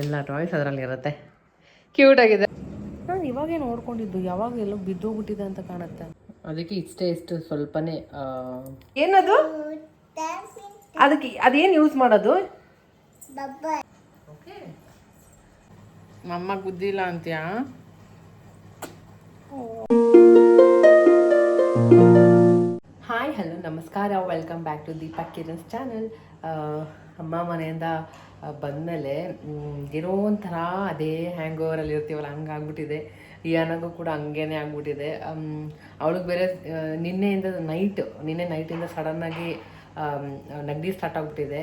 ಎಲ್ಲ ಟಾಯ್ಸ್ ಅದರಲ್ಲಿ ಇರುತ್ತೆ ಕ್ಯೂಟ್ ಆಗಿದೆ. ನಾನು ಇವಾಗೇ ನೋಡ್ಕೊಂಡಿದ್ದು ಯಾವಾಗ ಎಲ್ಲ ಬಿದ್ದೋಗ್ಬಿಟ್ಟಿದೆ ಅಂತ ಕಾಣುತ್ತೆ. ಅದಕ್ಕೆ ಇಷ್ಟೇ ಇಷ್ಟು ಸ್ವಲ್ಪನೇ ಏನದು? ಅದಕ್ಕೆ ಅದೇನು ಯೂಸ್ ಮಾಡೋದು? ಮಮ್ಮ ಗುದ್ದಿಲ್ಲ ಅಂತ್ಯಾ? ಹಾಯ್ ಹಲೋ ನಮಸ್ಕಾರ. Welcome back to Deepak Kiran's channel ಅಮ್ಮ ಮನೆಯಿಂದ ಬಂದಮೇಲೆ ಏನೋ ಒಂಥರ ಅದೇ ಹ್ಯಾಂಗ್ ಓವರಲ್ಲಿ ಇರ್ತೀವಲ್ಲ ಹಂಗೆ ಆಗ್ಬಿಟ್ಟಿದೆ ಯಾನಾಗೂ ಕೂಡ ಹಂಗೇನೆ ಆಗ್ಬಿಟ್ಟಿದೆ. ಅವಳಿಗೆ ಬೇರೆ ನಿನ್ನೆಯಿಂದ ನೈಟ್ ನಿನ್ನೆ ನೈಟಿಂದ ಸಡನ್ನಾಗಿ ನೆಗಡಿ ಸ್ಟಾರ್ಟ್ ಆಗ್ಬಿಟ್ಟಿದೆ.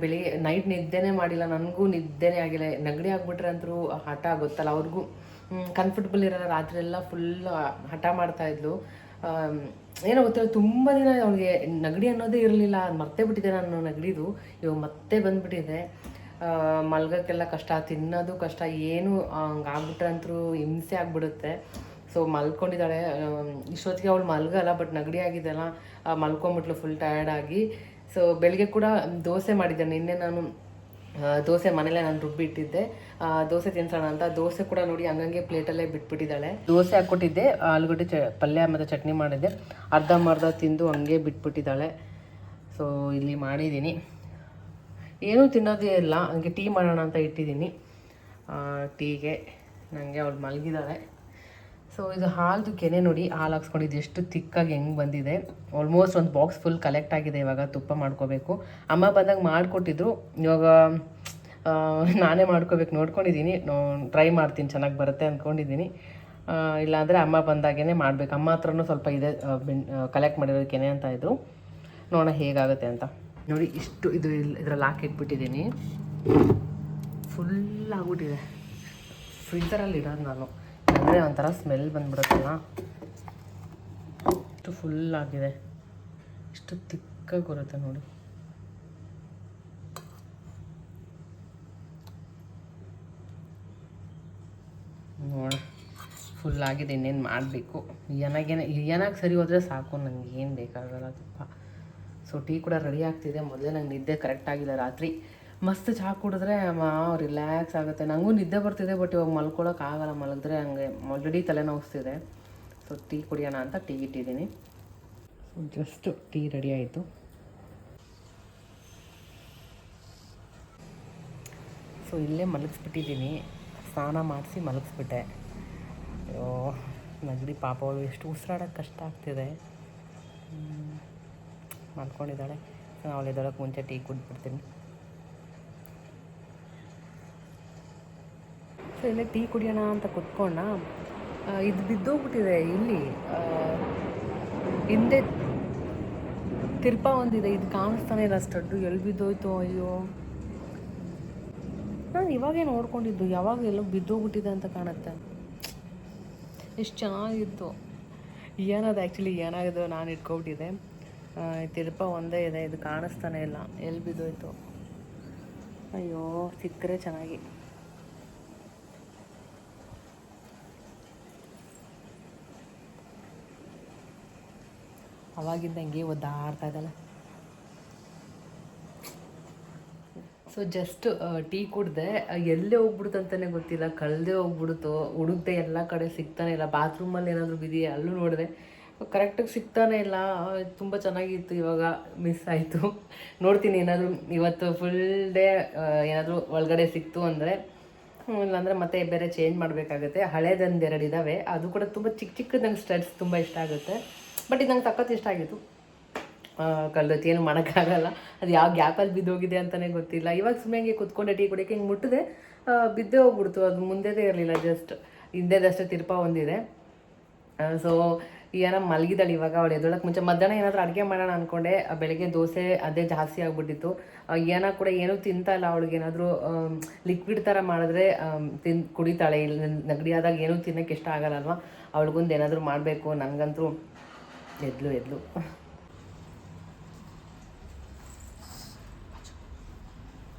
ಬೆಳಿಗ್ಗೆ ನೈಟ್ ನಿದ್ದೆನೇ ಮಾಡಿಲ್ಲ ನನಗೂ ನಿದ್ದೆನೇ ಆಗಿಲ್ಲ. ನೆಗಡಿ ಆಗಿಬಿಟ್ರೆ ಅಂತೂ ಹಠ ಗೊತ್ತಲ್ಲ ಅವ್ರಿಗೂ ಕಂಫರ್ಟಬಲ್ ಇರೋಲ್ಲ. ರಾತ್ರಿ ಎಲ್ಲ ಫುಲ್ ಹಠ ಮಾಡ್ತಾ ಇದ್ಲು. ಆಮ್, ಏನೋ ಗೊತ್ತಿಲ್ಲ ತುಂಬ ದಿನ ಅವಳಿಗೆ ನೆಗಡಿ ಅನ್ನೋದೇ ಇರಲಿಲ್ಲ ಮರ್ತೇ ಬಿಟ್ಟಿದೆ ನಾನು ನೆಗಡಿದು. ಇವಾಗ ಮತ್ತೆ ಬಂದ್ಬಿಟ್ಟಿದೆ. ಮಲ್ಗೋಕ್ಕೆಲ್ಲ ಕಷ್ಟ, ತಿನ್ನೋದು ಕಷ್ಟ, ಏನು ಹಂಗಾಗ್ಬಿಟ್ರೆ ಅಂತರೂ ಹಿಂಸೆ ಆಗಿಬಿಡುತ್ತೆ. ಸೊ ಮಲ್ಕೊಂಡಿದ್ದಾಳೆ. ಇಷ್ಟೊತ್ತಿಗೆ ಅವಳು ಮಲ್ಗಲ್ಲ ಬಟ್ ನಗಡಿ ಆಗಿದ್ದೆಲ್ಲ ಮಲ್ಕೊಂಬಿಟ್ಲು ಫುಲ್ ಟಯರ್ಡ್ ಆಗಿ. ಸೊ ಬೆಳಗ್ಗೆ ಕೂಡ ದೋಸೆ ಮಾಡಿದ್ದೆ ನಿನ್ನೆ ನಾನು ದೋಸೆ ಮನೇಲೆ ನಾನು ರುಬ್ಬಿಟ್ಟಿದ್ದೆ. ದೋಸೆ ತಿನ್ಸೋಣ ಅಂತ. ದೋಸೆ ಕೂಡ ನೋಡಿ ಹಂಗಂಗೆ ಪ್ಲೇಟಲ್ಲೇ ಬಿಟ್ಬಿಟ್ಟಿದ್ದಾಳೆ. ದೋಸೆ ಹಾಕ್ಕೊಟ್ಟಿದ್ದೆ, ಆಲೂಗಡ್ಡೆ ಪಲ್ಯ ಮತ್ತು ಚಟ್ನಿ ಮಾಡಿದ್ದೆ. ಅರ್ಧಂಬರ್ಧ ತಿಂದು ಹಂಗೆ ಬಿಟ್ಬಿಟ್ಟಿದ್ದಾಳೆ. ಸೊ ಇಲ್ಲಿ ಮಾಡಿದ್ದೀನಿ. ಏನೂ ತಿನ್ನೋದೇ ಇಲ್ಲ. ಹಂಗೆ ಟೀ ಮಾಡೋಣ ಅಂತ ಇಟ್ಟಿದ್ದೀನಿ. ಟೀಗೆ ನನಗೆ ಅವಳು ಮಲಗಿದ್ದಾಳೆ ಸೊ ಇದು ಹಾಲ್ದು ಕೆನೆ ನೋಡಿ ಹಾಲು ಹಾಕ್ಸ್ಕೊಂಡಿದ್ದು ಎಷ್ಟು ತಿಕ್ಕಾಗಿ ಹೆಂಗೆ ಬಂದಿದೆ. ಆಲ್ಮೋಸ್ಟ್ ಒಂದು ಬಾಕ್ಸ್ ಫುಲ್ ಕಲೆಕ್ಟ್ ಆಗಿದೆ ಇವಾಗ. ತುಪ್ಪ ಮಾಡ್ಕೋಬೇಕು. ಅಮ್ಮ ಬಂದಾಗ ಮಾಡಿಕೊಟ್ಟಿದ್ರು. ಇವಾಗ ನಾನೇ ಮಾಡ್ಕೋಬೇಕು ನೋಡ್ಕೊಂಡಿದ್ದೀನಿ ಟ್ರೈ ಮಾಡ್ತೀನಿ, ಚೆನ್ನಾಗಿ ಬರುತ್ತೆ ಅಂದ್ಕೊಂಡಿದ್ದೀನಿ ಇಲ್ಲಾಂದರೆ ಅಮ್ಮ ಬಂದಾಗೇ ಮಾಡಬೇಕು. ಅಮ್ಮ ಹತ್ರನೂ ಸ್ವಲ್ಪ ಇದೆ ಕಲೆಕ್ಟ್ ಮಾಡಿರೋದಕ್ಕೇನೆ ಅಂತ ಇದ್ರು. ನೋಡೋಣ ಹೇಗಾಗುತ್ತೆ ಅಂತ. ನೋಡಿ, ಇಷ್ಟು ಇದು ಇದರಲ್ಲಿ ಹಾಕಿಟ್ಬಿಟ್ಟಿದ್ದೀನಿ ಫುಲ್ ಆಗ್ಬಿಟ್ಟಿದೆ. ಫ್ರೀಸರಲ್ಲಿ ಇಡೋದು ನಾನು. ಅಂದರೆ ಒಂಥರ ಸ್ಮೆಲ್ ಬಂದ್ಬಿಡುತ್ತಲ್ಲ. ಇಷ್ಟು ಫುಲ್ ಆಗಿದೆ. ಇಷ್ಟು ತಿಕ್ಕಾಗಿ ಬರುತ್ತೆ ನೋಡಿ. ನೋಡ ಫುಲ್ ಆಗಿದೆ, ಇನ್ನೇನು ಮಾಡಬೇಕು. ಏನಾಗೇನೆ ಏನಾಗಿ ಸರಿ ಹೋದರೆ ಸಾಕು ನನಗೆ ಏನು ಬೇಕಾಗಲ್ಲ ತುಪ್ಪ ಸೊ ಟೀ ಕೂಡ ರೆಡಿ ಆಗ್ತಿದೆ. ಮೊದಲೇ ನಂಗೆ ನಿದ್ದೆ ಕರೆಕ್ಟ್ ಆಗಿಲ್ಲ ರಾತ್ರಿ. ಮಸ್ತ್ ಚಹಾ ಕುಡಿದ್ರೆ ರಿಲ್ಯಾಕ್ಸ್ ಆಗುತ್ತೆ. ನನಗೂ ನಿದ್ದೆ ಬರ್ತಿದೆ ಬಟ್ ಇವಾಗ ಮಲ್ಕೊಳಕ್ಕೆ ಆಗಲ್ಲ. ಮಲಗಿದ್ರೆ ಹಂಗೆ ಆಲ್ರೆಡಿ ತಲೆನೋವಿಸ್ತಿದೆ. ಸೊ ಟೀ ಕುಡಿಯೋಣ ಅಂತ ಟೀ ಇಟ್ಟಿದ್ದೀನಿ. ಸೊ ಜಸ್ಟ್ ಟೀ ರೆಡಿ ಆಯಿತು. ಸೊ ಇಲ್ಲೇ ಮಲಗಿಸ್ಬಿಟ್ಟಿದ್ದೀನಿ. ಸ್ನಾನ ಮಾಡಿಸಿ ಮಲಗಿಸ್ಬಿಟ್ಟೆ. ಅಯ್ಯೋ, ನಗಡಿ ಪಾಪ ಅವಳು ಎಷ್ಟು ಉಸಿರಾಡೋಕ್ಕೆ ಕಷ್ಟ ಆಗ್ತಿದೆ. ಮಲ್ಕೊಂಡಿದ್ದಾಳೆ. ಅವಳು ಎದ್ದೊಳಕ್ಕೆ ಮುಂಚೆ ಟೀ ಕುಡ್ಬಿಡ್ತೀನಿ ಸೊ ಇಲ್ಲೇ ಟೀ ಕುಡಿಯೋಣ ಅಂತ ಕುತ್ಕೊಂಡ ಇದು ಬಿದ್ದೋಗ್ಬಿಟ್ಟಿದೆ ಇಲ್ಲಿ. ಹಿಂದೆ ತಿರ್ಪ ಒಂದಿದೆ, ಇದು ಕಾಣಿಸ್ತಾನೆ ಇಲ್ಲ ಸ್ಟಡ್ಡು ಎಲ್ಲಿ ಬಿದ್ದೋಯ್ತು, ಅಯ್ಯೋ. ನಾನು ಇವಾಗೇ ನೋಡ್ಕೊಂಡಿದ್ದು? ಯಾವಾಗ ಎಲ್ಲೋ ಬಿದ್ದೋಗ್ಬಿಟ್ಟಿದೆ ಅಂತ ಕಾಣುತ್ತೆ. ಎಷ್ಟು ಚೆನ್ನಾಗಿತ್ತು. ಏನದು ಆ್ಯಕ್ಚುಲಿ ಏನಾಗಿದೆ ನಾನು ಇಟ್ಕೊಬಿಟ್ಟಿದೆ ತಿರುಪ ಒಂದೇ ಇದೆ, ಇದು ಕಾಣಿಸ್ತಾನೆ ಇಲ್ಲ. ಎಲ್ಲಿ ಬಿದ್ದೋಯ್ತು? ಅಯ್ಯೋ, ಸಿಕ್ಕರೆ ಚೆನ್ನಾಗಿ. ಅವಾಗಿಂದ ಹಂಗೆ ಒದ್ದಾಡ್ತಾ ಇದ್ದಲ್ಲ ಸೊ ಜಸ್ಟ್ ಟೀ ಕುಡ್ದೆ ಎಲ್ಲೇ ಹೋಗ್ಬಿಡುತ್ತೆ ಅಂತಾನೆ ಗೊತ್ತಿಲ್ಲ. ಕಳ್ದೆ ಹೋಗ್ಬಿಡುತ್ತೋ, ಹುಡುಕ್ದೆ ಎಲ್ಲ ಕಡೆ ಸಿಗ್ತಾನೆ ಇಲ್ಲ. ಬಾತ್ರೂಮಲ್ಲಿ ಏನಾದರೂ ಬಿದೆಯಾ ಅಲ್ಲೂ ನೋಡಿದೆ. ಕರೆಕ್ಟಾಗಿ ಸಿಗ್ತಾನೆ ಇಲ್ಲ. ತುಂಬ ಚೆನ್ನಾಗಿತ್ತು ಇವಾಗ. ಮಿಸ್ ಆಯಿತು. ನೋಡ್ತೀನಿ ಏನಾದರೂ ಇವತ್ತು ಫುಲ್ ಡೇ ಏನಾದರೂ ಒಳಗಡೆ ಸಿಕ್ತು ಅಂದರೆ ಇಲ್ಲಾಂದರೆ ಮತ್ತೆ ಬೇರೆ ಚೇಂಜ್ ಮಾಡಬೇಕಾಗುತ್ತೆ. ಹಳೇದೊಂದು ಎರಡು ಇದ್ದಾವೆ ಅದು ಕೂಡ ತುಂಬ ಚಿಕ್ಕ ಚಿಕ್ಕದು ನಂಗೆ ಸ್ಟಡ್ಸ್ ತುಂಬ ಇಷ್ಟ ಆಗುತ್ತೆ. ಬಟ್ ಇದು ನಂಗೆ ಇಷ್ಟ ಆಗಿತ್ತು. ಕಲ್ದೊತ್ತು ಏನು ಮಾಡೋಕ್ಕಾಗಲ್ಲ. ಅದು ಯಾವ ಗ್ಯಾಪಲ್ಲಿ ಬಿದ್ದೋಗಿದೆ ಅಂತಲೇ ಗೊತ್ತಿಲ್ಲ. ಇವಾಗ ಸುಮ್ಮನೆ ಹಿಂಗೆ ಕುತ್ಕೊಂಡೆ ಟೀ ಕುಡಿಯೋಕೆ ಹಿಂಗೆ ಮುಟ್ಟಿದೆ ಬಿದ್ದೇ ಹೋಗ್ಬಿಡ್ತು. ಅದು ಮುಂದೆದೇ ಇರಲಿಲ್ಲ ಜಸ್ಟ್ ಹಿಂದೆದಷ್ಟೇ ತಿರ್ಪ ಒಂದಿದೆ. ಸೊ ಏನೋ ಮಲಗಿದಾಳೆ ಇವಾಗ ಅವಳು ಎದೊಳಕ್ಕೆ ಮುಂಚೆ. ಮಧ್ಯಾಹ್ನ ಏನಾದರೂ ಅಡುಗೆ ಮಾಡೋಣ ಅಂದ್ಕೊಂಡೆ ಬೆಳಗ್ಗೆ ದೋಸೆ ಅದೇ ಜಾಸ್ತಿ ಆಗಿಬಿಟ್ಟಿತ್ತು. ಏನೋ ಕೂಡ ಏನೂ ತಿಂತಾ ಇಲ್ಲ ಅವಳಿಗೆ. ಏನಾದರೂ ಲಿಕ್ವಿಡ್ ಥರ ಮಾಡಿದ್ರೆ ತಿನ್, ಕುಡಿತಾಳೆ. ಇಲ್ಲಿ ನೆಗಡಿ ಆದಾಗ ಏನೂ ತಿನ್ನೋಕ್ಕೆ ಇಷ್ಟ ಆಗಲ್ಲ ಅಲ್ವಾ? ಅವಳಿಗೊಂದು ಏನಾದರೂ ಮಾಡಬೇಕು. ನನಗಂತೂ ಎದ್ಲು ಎದ್ಲು.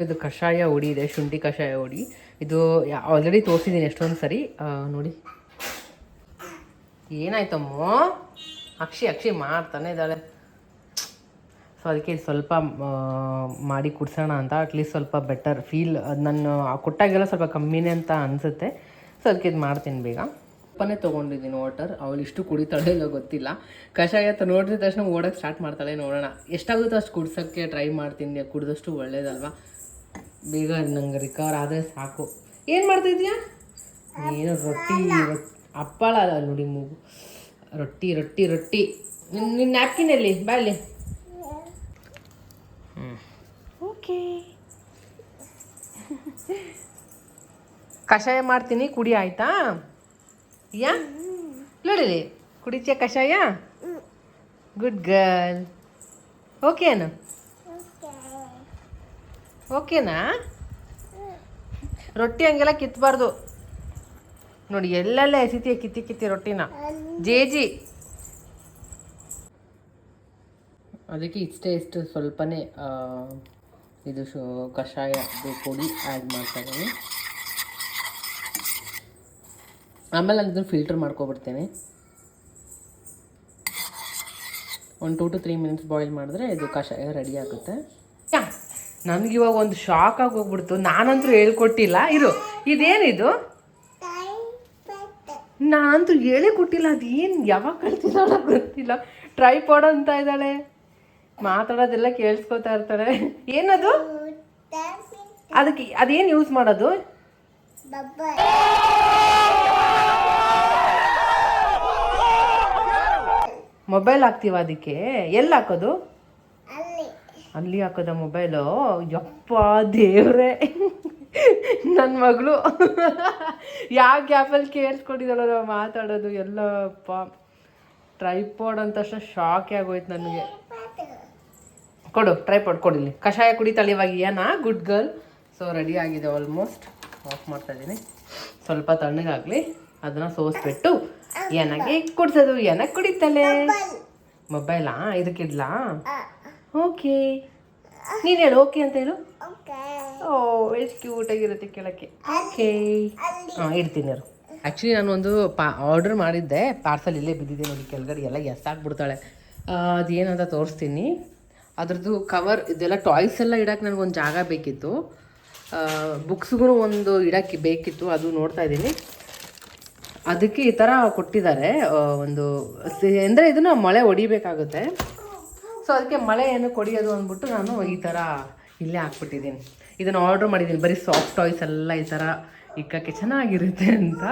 ಇದು ಕಷಾಯ ಹುಡಿ ಇದೆ, ಶುಂಠಿ ಕಷಾಯ ಹುಡಿ. ಇದು ಆಲ್ರೆಡಿ ತೋರಿಸಿದ್ದೀನಿ ಎಷ್ಟೊಂದು ಸರಿ. ನೋಡಿ. ಏನಾಯ್ತಮ್ಮ? ಅಕ್ಷಿ ಅಕ್ಷಿ ಮಾಡ್ತಾನೆ ಇದ್ದಾಳೆ. ಸೊ ಅದಕ್ಕೆ ಸ್ವಲ್ಪ ಮಾಡಿ ಕುಡ್ಸೋಣ ಅಂತ ಅಟ್ಲೀಸ್ಟ್ ಸ್ವಲ್ಪ ಬೆಟರ್ ಫೀಲ್ ಅದು ನಾನು ಕೊಟ್ಟಾಗೆಲ್ಲ ಸ್ವಲ್ಪ ಕಮ್ಮಿನೇ ಅಂತ ಅನಿಸುತ್ತೆ. ಸೊ ಅದಕ್ಕೆ ಇದು ಮಾಡ್ತೀನಿ ಬೇಗ. ಉಪ್ಪನೇ ತೊಗೊಂಡಿದ್ದೀನಿ ವಾಟರ್ ಅವಳು ಇಷ್ಟು ಕುಡಿತಾಳೆ ಇಲ್ಲ ಗೊತ್ತಿಲ್ಲ. ಕಷಾಯ ಅಂತ ನೋಡಿದ ತಕ್ಷಣ ಓಡೋಕ್ಕೆ ಸ್ಟಾರ್ಟ್ ಮಾಡ್ತಾಳೆ ನೋಡೋಣ. ಎಷ್ಟಾಗುತ್ತೋ ಅಷ್ಟು ಕುಡ್ಸೋಕ್ಕೆ ಟ್ರೈ ಮಾಡ್ತೀನಿ. ಕುಡಿದಷ್ಟು ಒಳ್ಳೇದಲ್ವಾ? ಬೇಗ ನಂಗೆ ರಿಕವರ್ ಆದರೆ ಸಾಕು. ಏನು ಮಾಡ್ತಿದ್ಯಾ ಏನು ರೊಟ್ಟಿ ಅಪ್ಪಳ ಹಪ್ಪಳ ಅಲ್ಲ ನೋಡಿ ಮೂಗು. ರೊಟ್ಟಿ ರೊಟ್ಟಿ ರೊಟ್ಟಿ. ನಿನ್ನ ನ್ಯಾಪ್ಕಿನಲ್ಲಿ ಬಾಯಲ್ಲಿ ಓಕೆ ಕಷಾಯ ಮಾಡ್ತೀನಿ ಕುಡಿ ಆಯ್ತಾ? ಯಾ? ನೋಡಿಲಿ ಕುಡಿತೀಯ ಕಷಾಯ? ಗುಡ್ ಗರ್ಲ್ ಓಕೆನಾ ಓಕೆನಾ? ರೊಟ್ಟಿ ಹಂಗೆಲ್ಲ ಕಿತ್ತಬಾರ್ದು ನೋಡಿ, ಎಲ್ಲೆಲ್ಲ ಎಸಿತೀಯ ಕಿತ್ತಿ ಕಿತ್ತಿ ರೊಟ್ಟಿನ? ಜೇಜಿ. ಅದಕ್ಕೆ ಇಷ್ಟೇ ಇಷ್ಟು ಸ್ವಲ್ಪನೇ ಇದು ಶು, ಕಷಾಯ ಪುಡಿ ಆ್ಯಡ್ ಮಾಡ್ತಾ ಇದ್ದೀನಿ. ಆಮೇಲೆ ನಾನು ಇದನ್ನು ಫಿಲ್ಟರ್ ಮಾಡ್ಕೊಬಿಡ್ತೇನೆ. ಒಂದು two two three minutes boil ಮಾಡಿದ್ರೆ ಇದು ಕಷಾಯ ರೆಡಿ ಆಗುತ್ತೆ. ನನಗಿವಾಗ ಒಂದು ಶಾಕ್ ಆಗಿ ಹೋಗ್ಬಿಡ್ತು. ನಾನಂತೂ ಹೇಳ್ಕೊಟ್ಟಿಲ್ಲ. ಇರು, ಇದೇನಿದು? ನಾನಂತೂ ಹೇಳೇ ಕೊಟ್ಟಿಲ್ಲ. ಅದು ಏನು ಯಾವಾಗ ಕಲ್ತಿದ್ದಾಳ ಗೊತ್ತಿಲ್ಲ. ಟ್ರೈಪಾಡ್ ಅಂತ ಇದ್ದಾಳೆ. ಮಾತಾಡೋದೆಲ್ಲ ಕೇಳಿಸ್ಕೊತಾ ಇರ್ತಾಳೆ. ಏನದು? ಅದಕ್ಕೆ, ಅದೇನು ಯೂಸ್ ಮಾಡೋದು? ಮೊಬೈಲ್ ಹಾಕ್ತೀವ ಅದಕ್ಕೆ? ಎಲ್ಲಿ ಹಾಕೋದು? ಅಲ್ಲಿ ಹಾಕೋದ ಮೊಬೈಲು ಯಪ್ಪ ದೇವ್ರೆ. ನನ್ನ ಮಗಳು. ಯಾವ ಗ್ಯಾಪಲ್ಲಿ ಕೇಳಿಸ್ಕೊಂಡಿದ್ದಾಳ ನಾವು ಮಾತಾಡೋದು ಎಲ್ಲಪ್ಪ ಟ್ರೈಪಾಡ್ ಅಂತ ತಕ್ಷಣ ಶಾಕೇ ಆಗೋಯ್ತು ನನಗೆ. ಕೊಡು ಟ್ರೈಪಾಡ್ ಕೊಡಿಲಿ ಕಷಾಯ ಕುಡಿತಾಳೆ ಇವಾಗ ಏನಾ? ಗುಡ್ ಗರ್ಲ್ ಸೊ ರೆಡಿ ಆಗಿದೆ ಆಲ್ಮೋಸ್ಟ್ ಆಫ್ ಮಾಡ್ತಾ ಇದ್ದೀನಿ. ಸ್ವಲ್ಪ ತಣ್ಣಗಾಗಲಿ. ಅದನ್ನ ಸೋಸ್ಬಿಟ್ಟು ಏನಾಗೆ ಕುಡ್ಸೋದು ಏನಕ್ಕೆ ಕುಡಿತಾಳೆ ಮೊಬೈಲಾ ಇದಕ್ಕಿಡ್ಲಾ ಓಕೆ. ನೀನು ಹೇಳು ಓಕೆ ಅಂತ ಹೇಳು. ಓ ಎಷ್ಟು ಕ್ಯೂಟ್ ಆಗಿರುತ್ತೆ ಕೇಳಕ್ಕೆ. ಓಕೆ. ಹಾಂ ಇಡ್ತೀನಿ ಅವರು ಆ್ಯಕ್ಚುಲಿ ನಾನು ಒಂದು ಪಾ ಆರ್ಡರ್ ಮಾಡಿದ್ದೆ. ಪಾರ್ಸಲ್ ಇಲ್ಲೇ ಬಿದ್ದಿದೆ ನೋಡಿ ಕೆಳಗಡೆ ಎಲ್ಲ ಎಸ್ಸಾಕ್ಬಿಡ್ತಾಳೆ ಅದೇನಂತ ತೋರಿಸ್ತೀನಿ. ಅದ್ರದ್ದು ಕವರ್ ಇದೆಲ್ಲ ಟಾಯ್ಸ್ ಎಲ್ಲ ಇಡಕ್ಕೆ ನನಗೊಂದು ಜಾಗ ಬೇಕಿತ್ತು. ಬುಕ್ಸ್ಗೂ ಒಂದು ಇಡಕ್ಕೆ ಬೇಕಿತ್ತು ಅದು ನೋಡ್ತಾ ಇದ್ದೀನಿ. ಅದಕ್ಕೆ ಈ ಥರ ಕೊಟ್ಟಿದ್ದಾರೆ ಒಂದು ಅಂದರೆ ಇದನ್ನು ಮಳೆ ಹೊಡಿಬೇಕಾಗುತ್ತೆ. ಸೊ ಅದಕ್ಕೆ ಮಳೆಯನ್ನು ಏನು ಕೊಡಿಯೋದು ಅಂದ್ಬಿಟ್ಟು ನಾನು ಈ ಥರ ಇಲ್ಲೇ ಹಾಕ್ಬಿಟ್ಟಿದ್ದೀನಿ. ಇದನ್ನು ಆರ್ಡ್ರ್ ಮಾಡಿದ್ದೀನಿ. ಬರೀ ಸಾಫ್ಟ್ ಟಾಯ್ಸ್ ಎಲ್ಲ ಈ ಥರ ಇಕ್ಕಕ್ಕೆ ಚೆನ್ನಾಗಿರುತ್ತೆ ಅಂತ.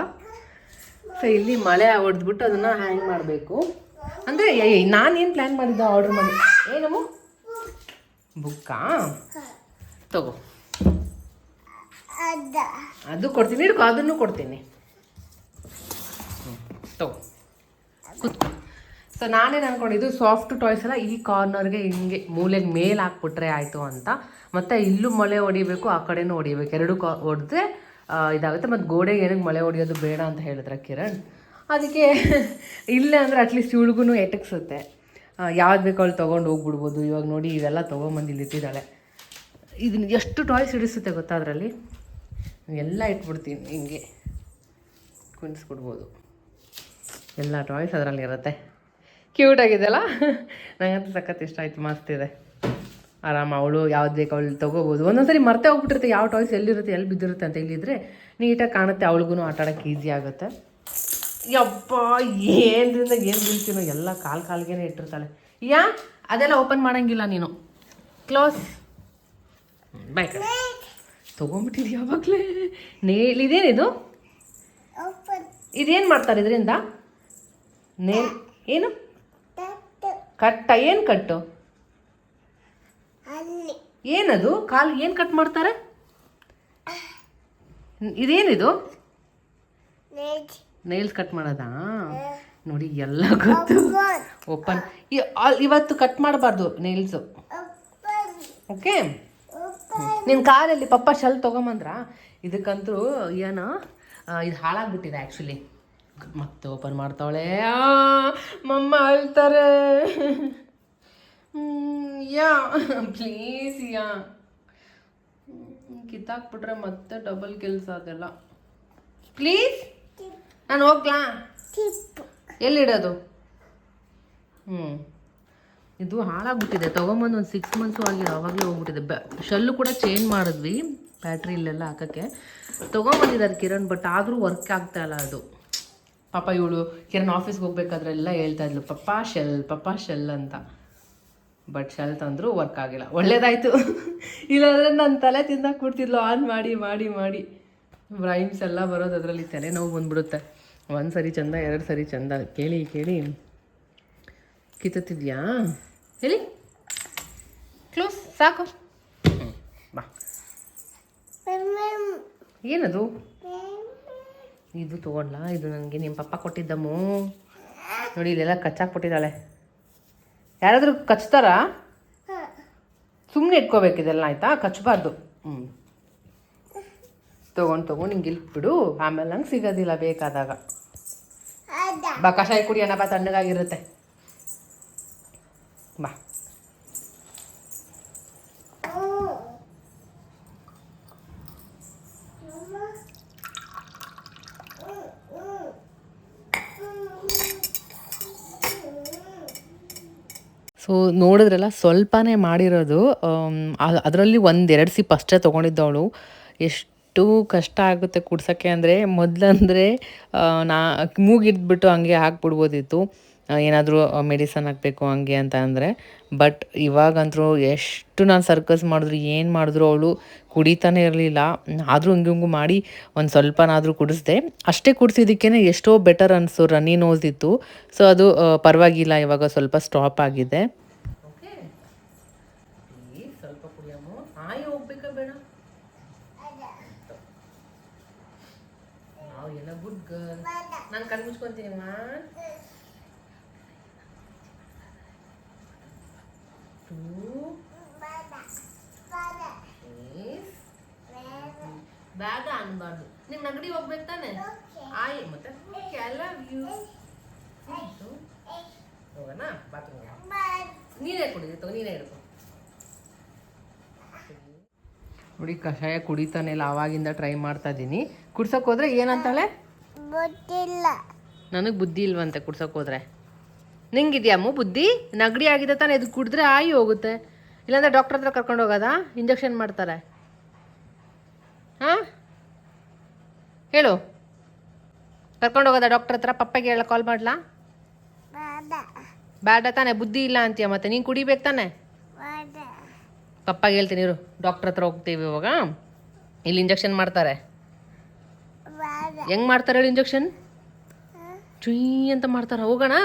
ಸೊ ಇಲ್ಲಿ ಮಳೆ ಹೊಡೆದ್ಬಿಟ್ಟು ಅದನ್ನು ಹ್ಯಾಂಗ್ ಮಾಡಬೇಕು. ಅಂದರೆ ನಾನೇನು ಪ್ಲ್ಯಾನ್ ಮಾಡಿದ್ದೆ ಆರ್ಡ್ರ್ ಮಾಡಿ? ಏನಮ್ಮ ಬುಕ್ಕಾ? ತಗೋ. ಅದು. ಕೊಡ್ತೀನಿ. ಹಿಡ್ಕೊ ಅದನ್ನು ಕೊಡ್ತೀನಿ. ತಗೋ. ಕೂತ್ಕೊ. ಸೊ ನಾನೇನು ಅನ್ಕೊಂಡಿದ್ದು ಸಾಫ್ಟ್ ಟಾಯ್ಸ್ ಎಲ್ಲ ಈ ಕಾರ್ನರ್ಗೆ ಹಿಂಗೆ ಮೂಲೆಗೆ ಮೇಲೆ ಹಾಕ್ಬಿಟ್ರೆ ಆಯಿತು ಅಂತ. ಮತ್ತು ಇಲ್ಲೂ ಮಳೆ ಹೊಡಿಬೇಕು, ಆ ಕಡೆನೂ ಹೊಡಿಬೇಕು. ಎರಡು ಕಾ ಹೊಡೆದ್ರೆ ಇದಾಗುತ್ತೆ. ಮತ್ತು ಗೋಡೆಗೆ ಏನಕ್ಕೆ ಮಳೆ ಹೊಡಿಯೋದು ಬೇಡ ಅಂತ ಹೇಳಿದ್ರೆ ಕಿರಣ್? ಅದಕ್ಕೆ ಇಲ್ಲೇ ಅಂದರೆ ಅಟ್ಲೀಸ್ಟ್ ಇವ್ಳಿಗೂ ಎಟಕ್ಸುತ್ತೆ. ಯಾವ್ದು ಬೇಕೋ ಅಲ್ಲಿ ತೊಗೊಂಡು ಹೋಗ್ಬಿಡ್ಬೋದು. ಇವಾಗ ನೋಡಿ ಇವೆಲ್ಲ ತೊಗೊಂಬಂದು ಇಲ್ಲಿ ಇಟ್ಟಿದ್ದಾಳೆ. ಇದನ್ನ ಎಷ್ಟು ಟಾಯ್ಸ್ ಹಿಡಿಸುತ್ತೆ ಗೊತ್ತಾ ಅದರಲ್ಲಿ? ಎಲ್ಲ ಇಟ್ಬಿಡ್ತೀನಿ, ಹಿಂಗೆ ಕುಣಿಸ್ಬಿಡ್ಬೋದು ಎಲ್ಲ ಟಾಯ್ಸ್ ಅದರಲ್ಲಿ ಇರುತ್ತೆ ಕ್ಯೂಟ್ ಆಗಿದೆಯಲ್ಲ? ನನಗಂತೂ ಸಖತ್ ಇಷ್ಟ ಆಯ್ತು ಮಸ್ತ್ ಇದೆ. ಆರಾಮ ಅವಳು ಯಾವ್ದು ಬೇಕು ಅವಳು ತೊಗೋಬೋದು. ಒಂದೊಂದ್ಸರಿ ಮರ್ತೆ ಹೋಗ್ಬಿಟ್ಟಿರುತ್ತೆ ಯಾವ ಟಾಯ್ಸ್ ಎಲ್ಲಿರುತ್ತೆ ಎಲ್ಲಿ ಬಿದ್ದಿರುತ್ತೆ ಅಂತ ಇಲ್ಲಿದ್ರೆ ನೀಟಾಗಿ ಕಾಣುತ್ತೆ ಅವಳಿಗೂ ಆಟ ಆಡೋಕ್ಕೆ ಈಸಿ ಆಗುತ್ತೆ. ಯಪ್ಪ ಏನರಿಂದ ಏನು ಬೀಳ್ತೀನೋ ಎಲ್ಲ ಕಾಲು ಕಾಲ್ಗೇನೆ ಇಟ್ಟಿರ್ತಾಳೆ. ಯಾ ಅದೆಲ್ಲ ಓಪನ್ ಮಾಡಂಗಿಲ್ಲ ನೀನು. ಕ್ಲೋಸ್ ಬಾಯ್ ಕಡೆ ತೊಗೊಂಬಿಟ್ಟಿದ್ಯ ಯಾವಾಗಲೇ ನೇಲ್ ಇದೇನಿದು ಇದೇನು ಮಾಡ್ತಾರೆ ಇದರಿಂದ? ನೇಲ್ ಏನು? ಕಟ್ಟ ಏನು ಕಟ್ಟು? ಏನದು? ಕಾಲು ಏನು ಕಟ್ ಮಾಡ್ತಾರೆ? ಇದೇನಿದು? ನೈಲ್ಸ್ ಕಟ್ ಮಾಡೋದಾ? ನೋಡಿ ಎಲ್ಲ ಗೊತ್ತು. ಓಪನ್ ಇವತ್ತು ಕಟ್ ಮಾಡಬಾರ್ದು ನೈಲ್ಸು ಓಕೆ ನಿನ್ನ ಕಾಲಲ್ಲಿ ಪಪ್ಪ ಶಲ್ ತೊಗೊಂಬಂದ್ರ? ಇದಕ್ಕಂತೂ ಏನೋ ಇದು ಹಾಳಾಗ್ಬಿಟ್ಟಿದೆ ಆ್ಯಕ್ಚುಲಿ ಮತ್ತೆ ಓಪನ್ ಮಾಡ್ತಾವಳೆ. ಮಮ್ಮ ಅಳ್ತಾರೆ ಯಾ ಪ್ಲೀಸ್ ಯಾ. ಕಿತ್ತಾಕ್ಬಿಟ್ರೆ ಮತ್ತೆ ಡಬಲ್ ಕೆಲಸ ಅದೆಲ್ಲ. ಪ್ಲೀಸ್ ನಾನು ಹೋಗ್ಲಾ? ಎಲ್ಲಿಡೋದು ಹ್ಞೂ ಇದು ಹಾಳಾಗ್ಬಿಟ್ಟಿದೆ. ತೊಗೊಂಬಂದು ಒಂದು ಸಿಕ್ಸ್ ಮಂತ್ಸು ಆಗಿರೋ ಅವಾಗಲೇ ಹೋಗ್ಬಿಟ್ಟಿದೆ. ಬ, ಶಲ್ಲು ಕೂಡ ಚೇಂಜ್ ಮಾಡಿದ್ವಿ. ಬ್ಯಾಟ್ರಿ ಇಲ್ಲೆಲ್ಲ ಹಾಕೋಕ್ಕೆ. ತೊಗೊಂಬಂದಿದ್ದಾರೆ ಕಿರಣ್ ಬಟ್ ಆದರೂ ವರ್ಕ್ ಆಗ್ತಾ ಇಲ್ಲ ಅದು. ಪಾಪ ಇವಳು ಕಿರಣ್ ಆಫೀಸ್ಗೆ ಹೋಗ್ಬೇಕಾದ್ರೆಲ್ಲ ಹೇಳ್ತಾ ಇದ್ಲು ಪಪ್ಪ ಶೆಲ್ ಪಪ್ಪ ಶೆಲ್ ಅಂತ. ಬಟ್ ಶೆಲ್ ತಂದರೂ ವರ್ಕ್ ಆಗಿಲ್ಲ. ಒಳ್ಳೇದಾಯಿತು. ಇಲ್ಲಾಂದ್ರೆ ನನ್ನ ತಲೆ ತಿಂದ ಕೊಡ್ತಿದ್ಲು. ಆನ್ ಮಾಡಿ ಮಾಡಿ ಮಾಡಿ. ರೈಮ್ಸ್ ಎಲ್ಲ ಬರೋದು ಅದರಲ್ಲಿ ತಲೆನೋವು ಬಂದ್ಬಿಡುತ್ತೆ. ಒಂದು ಸರಿ ಚಂದ ಎರಡು ಸರಿ ಚಂದ. ಕೇಳಿ ಕೇಳಿ. ಕಿತ್ತುತ್ತಿದ್ಯಾ? ಹೇಳಿ. ಕ್ಲೋಸ್ ಸಾಕು. ಬಾ. ಏನದು? ಇದು ತೊಗೊಂಡ್ಲ? ಇದು ನನಗೆ ನಿಮ್ಮ ಪಪ್ಪ ಕೊಟ್ಟಿದ್ದಮ್ಮು. ನೋಡಿ, ಇಲ್ಲೆಲ್ಲ ಕಚ್ಚಾಕ್ಬಿಟ್ಟಿದ್ದಾಳೆ. ಯಾರಾದರೂ ಕಚ್ತಾರಾ? ಸುಮ್ಮನೆ ಇಟ್ಕೋಬೇಕು ಇದೆಲ್ಲ, ಆಯಿತಾ? ಕಚ್ಚಬಾರ್ದು ಹ್ಞೂ ತೊಗೊಂಡು ತೊಗೊಂಡು ಹಿಂಗೆ ಇಲ್ಬಿಡು ಆಮೇಲೆ ನಂಗೆ ಸಿಗೋದಿಲ್ಲ ಬೇಕಾದಾಗ. ಬಾ, ಕಷಾಯ ಕುಡಿಯೋಣ, ಬಾ, ತಣ್ಣಗಾಗಿರುತ್ತೆ. ಬಾ. ಸೊ ನೋಡಿದ್ರಲ್ಲ ಸ್ವಲ್ಪನೇ ಮಾಡಿರೋದು ಅದರಲ್ಲಿ ಒಂದೆರಡು ಸಿಪ್ ಅಷ್ಟೇ ತೊಗೊಂಡಿದ್ದವಳು. ಎಷ್ಟು ಕಷ್ಟ ಆಗುತ್ತೆ ಕುಡ್ಸೋಕ್ಕೆ ಅಂದರೆ ಮೊದಲಂದರೆ ನಾ, ಮೂಗಿದ್ಬಿಟ್ಟು ಹಂಗೆ ಹಾಕ್ಬಿಡ್ಬೋದಿತ್ತು. ಏನಾದರೂ ಮೆಡಿಸನ್ ಹಾಕಬೇಕು ಹಂಗೆ ಅಂತ ಅಂದರೆ ಬಟ್ ಇವಾಗಂತೂ ಎಷ್ಟು ನಾನು ಸರ್ಕಸ್ ಮಾಡಿದ್ರು, ಏನು ಮಾಡಿದ್ರು ಅವಳು ಕುಡಿತಾನೆ ಇರಲಿಲ್ಲ. ಆದರೂ ಹಂಗೆ ಹಿಂಗೆ ಮಾಡಿ ಒಂದು ಸ್ವಲ್ಪನಾದರೂ ಕುಡಿಸ್ದೆ. ಅಷ್ಟೇ ಕುಡಿಸಿದ್ದಕ್ಕೇ ಎಷ್ಟೋ ಬೆಟರ್ ಅನಿಸ್ತು ರನ್ನಿ ನೋಸ್ ಇತ್ತು. ಸೊ ಅದು ಪರವಾಗಿಲ್ಲ, ಇವಾಗ ಸ್ವಲ್ಪ ಸ್ಟಾಪ್ ಆಗಿದೆ. ಆಯ್ ಹೋಗ್ಬೇಕಾ ಬೇಡ ನಾವು ಎಲ್ಲ ಗುಡ್ ಗರ್ಲ್ ನಾನು ಕಣ್ಣು ಮುಚ್ಕೊಂತೀನಿಮ್ಮ ಟೂ ಬ್ಯಾಗ ಅನ್ಬಾರ್ದು. ನಿಮ್ ಅಂಗಡಿ ಹೋಗ್ಬೇಕು ತಾನೆ? ಆಯ್ ಮತ್ತೆ? ಐ ಲವ್ ಯು ಹೋಗೋಣ? ಬಾತ್ರೂಮ್ ನೀರೇ ಕುಡಿ ತಗೋ ನೀನೇ ಹಿಡ್ಕೊ. ನೋಡಿ ಕಷಾಯ ಕುಡಿತಾನೆ ಇಲ್ಲ ಆವಾಗಿಂದ ಟ್ರೈ ಮಾಡ್ತಾ ಇದ್ದೀನಿ ಕುಡ್ಸಕ್ ಹೋದ್ರೆ ಏನಂತಾಳೆ? ಗೊತ್ತಿಲ್ಲ ನನಗೆ ಬುದ್ಧಿ ಇಲ್ವಂತೆ ಕುಡ್ಸಕ್ ಹೋದ್ರೆ. ನಿಂಗಿದ್ಯಾಮು ಬುದ್ಧಿ? ನಗಡಿ ಆಗಿದೆ ತಾನೆ ಇದು ಕುಡಿದ್ರೆ ಆಯಿ ಹೋಗುತ್ತೆ. ಇಲ್ಲಾಂದ್ರೆ ಡಾಕ್ಟರ್ ಹತ್ರ ಕರ್ಕೊಂಡು ಹೋಗೋದಾ? ಇಂಜೆಕ್ಷನ್ ಮಾಡ್ತಾರೆ. ಹಾಂ? ಹೇಳು. ಕರ್ಕೊಂಡು ಹೋಗೋದಾ ಡಾಕ್ಟರ್ ಹತ್ರ? ಪಪ್ಪಗೆ ಹೇಳ ಕಾಲ್ ಮಾಡ್ಲಾ? ಬೇಡ ತಾನೆ ಬುದ್ಧಿ ಇಲ್ಲ ಅಂತೀಯ ಮತ್ತೆ ನೀನು ಕುಡಿಬೇಕು ತಾನೆ? ಪಪ್ಪಾಗೆ ಹೇಳ್ತೀನಿ ಇರು ಡಾಕ್ಟರ್ ಹತ್ರ ಹೋಗ್ತೀವಿ ಇವಾಗ. ಇಲ್ಲಿ ಇಂಜೆಕ್ಷನ್ ಮಾಡ್ತಾರೆ. ಹೆಂಗೆ ಮಾಡ್ತಾರೆ ಹೇಳಿ ಇಂಜೆಕ್ಷನ್ ಚುಯ್ ಅಂತ ಮಾಡ್ತಾರೆ ಹೋಗೋಣ?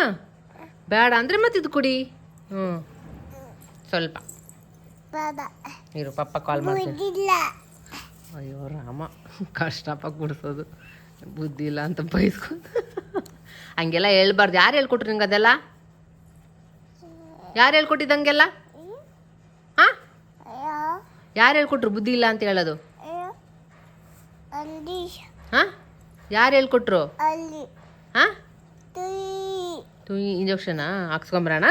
ಬೇಡ ಅಂದರೆ ಮತ್ತೆ ಇದು ಕುಡಿ. ಹ್ಞೂ ಸ್ವಲ್ಪ. ಇರು ಪಪ್ಪ ಕಾಲ್ ಮಾಡ್ತೀನಿ. ಅಯ್ಯೋ, ರಾಮ ಕಷ್ಟಪ್ಪ ಕುಡಿಸೋದು ಬುದ್ಧಿ ಇಲ್ಲ ಅಂತ ಬೈಸ್ಕೊಂಡು. ಹಂಗೆಲ್ಲ ಹೇಳ್ಬಾರ್ದು. ಯಾರು ಹೇಳ್ಕೊಟ್ರು ನಿಂಗೆ ಅದೆಲ್ಲ? ಯಾರು ಹೇಳ್ಕೊಟ್ಟಿದ್ದಂಗೆಲ್ಲ? ಹಾಂ? ಯಾರು ಹೇಳ್ಕೊಟ್ರು ಬುದ್ಧಿ ಇಲ್ಲ ಅಂತ ಹೇಳೋದು? ಹಾಂ? ಯಾರು ಹೇಳ್ಕೊಟ್ರು? ಹಾಂ? ತುಯಿ, ಇಂಜೆಕ್ಷನಾ? ಹಾಕ್ಸ್ಕೊಂಬರೋಣ?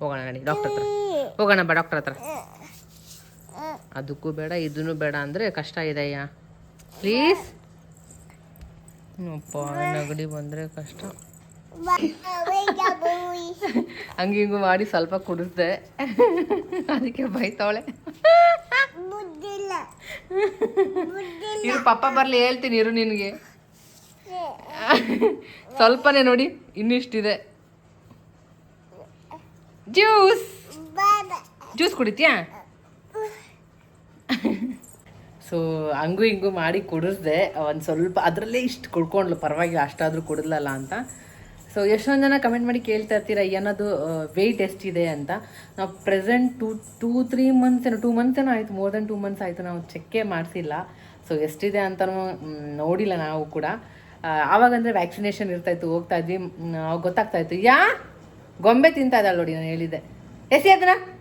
ಹೋಗೋಣ ನಡಿ, ಡಾಕ್ಟರ್ ಹತ್ರ. ಹೋಗೋಣ ಬಾ, ಡಾಕ್ಟರ್ ಹತ್ರ. ಅದಕ್ಕೂ ಬೇಡ ಇದನ್ನು ಬೇಡ ಅಂದರೆ ಕಷ್ಟ ಇದೆಯ್ಯ ಪ್ಲೀಸ್ ಅಪ್ಪ ನೆಗಡಿ ಬಂದರೆ ಕಷ್ಟ. ಹಂಗೆ ಹಿಂಗು ಮಾಡಿ ಸ್ವಲ್ಪ ಕುಡಿಸ್ದೆ. ಅದಕ್ಕೆ ಬೈತಾವಳೆ. ಇವ್ರು ಇರು ಪಪ್ಪ ಬರಲಿ ಹೇಳ್ತೀನಿ ಇರು ನಿನಗೆ. ಸ್ವಲ್ಪನೇ ನೋಡಿ ಇನ್ನಿಷ್ಟಿದೆ. ಜ್ಯೂಸ್ ಜ್ಯೂಸ್ ಕುಡಿತೀಯಾ? ಸೊ ಹಂಗು ಹಿಂಗು ಮಾಡಿ ಕುಡಿಸ್ದೆ. ಒಂದು ಸ್ವಲ್ಪ ಅದರಲ್ಲೇ ಇಷ್ಟು ಕುಡ್ಕೊಂಡ್ಲು. ಪರವಾಗಿಲ್ಲ ಅಷ್ಟಾದರೂ ಕುಡಿದ್ಲಲ್ಲ ಅಂತ. ಸೊ ಎಷ್ಟೊಂದು ಜನ ಕಮೆಂಟ್ ಮಾಡಿ ಕೇಳ್ತಾ ಇರ್ತೀರ ಏನದು ವೆಯ್ಟ್ ಎಷ್ಟಿದೆ ಅಂತ. ನಾವು present two two three months ಏನೋ ಟೂ ಮಂತ್ಸ್ ಏನೋ ಆಯಿತು ಮೋರ್ ದೆನ್ ಟೂ ಮಂತ್ಸ್ ಆಯಿತು ನಾವು ಚೆಕ್ಕೇ ಮಾಡಿಸಿಲ್ಲ. ಸೊ ಎಷ್ಟಿದೆ ಅಂತಲೂ ನೋಡಿಲ್ಲ ನಾವು ಕೂಡ. ಆವಾಗಂದರೆ ವ್ಯಾಕ್ಸಿನೇಷನ್ ಇರ್ತಾಯಿತ್ತು ಹೋಗ್ತಾ ಇದ್ವಿ. ಮ್, ಅವಾಗ ಗೊತ್ತಾಗ್ತಾ ಇತ್ತು. ಯಾ? ಗೊಂಬೆ ತಿಂತಾ ಇದ್ದಾಳೆ ನೋಡಿ ನಾನು ಹೇಳಿದ್ದೆ. ಎಸಿ ಅದನ್ನ?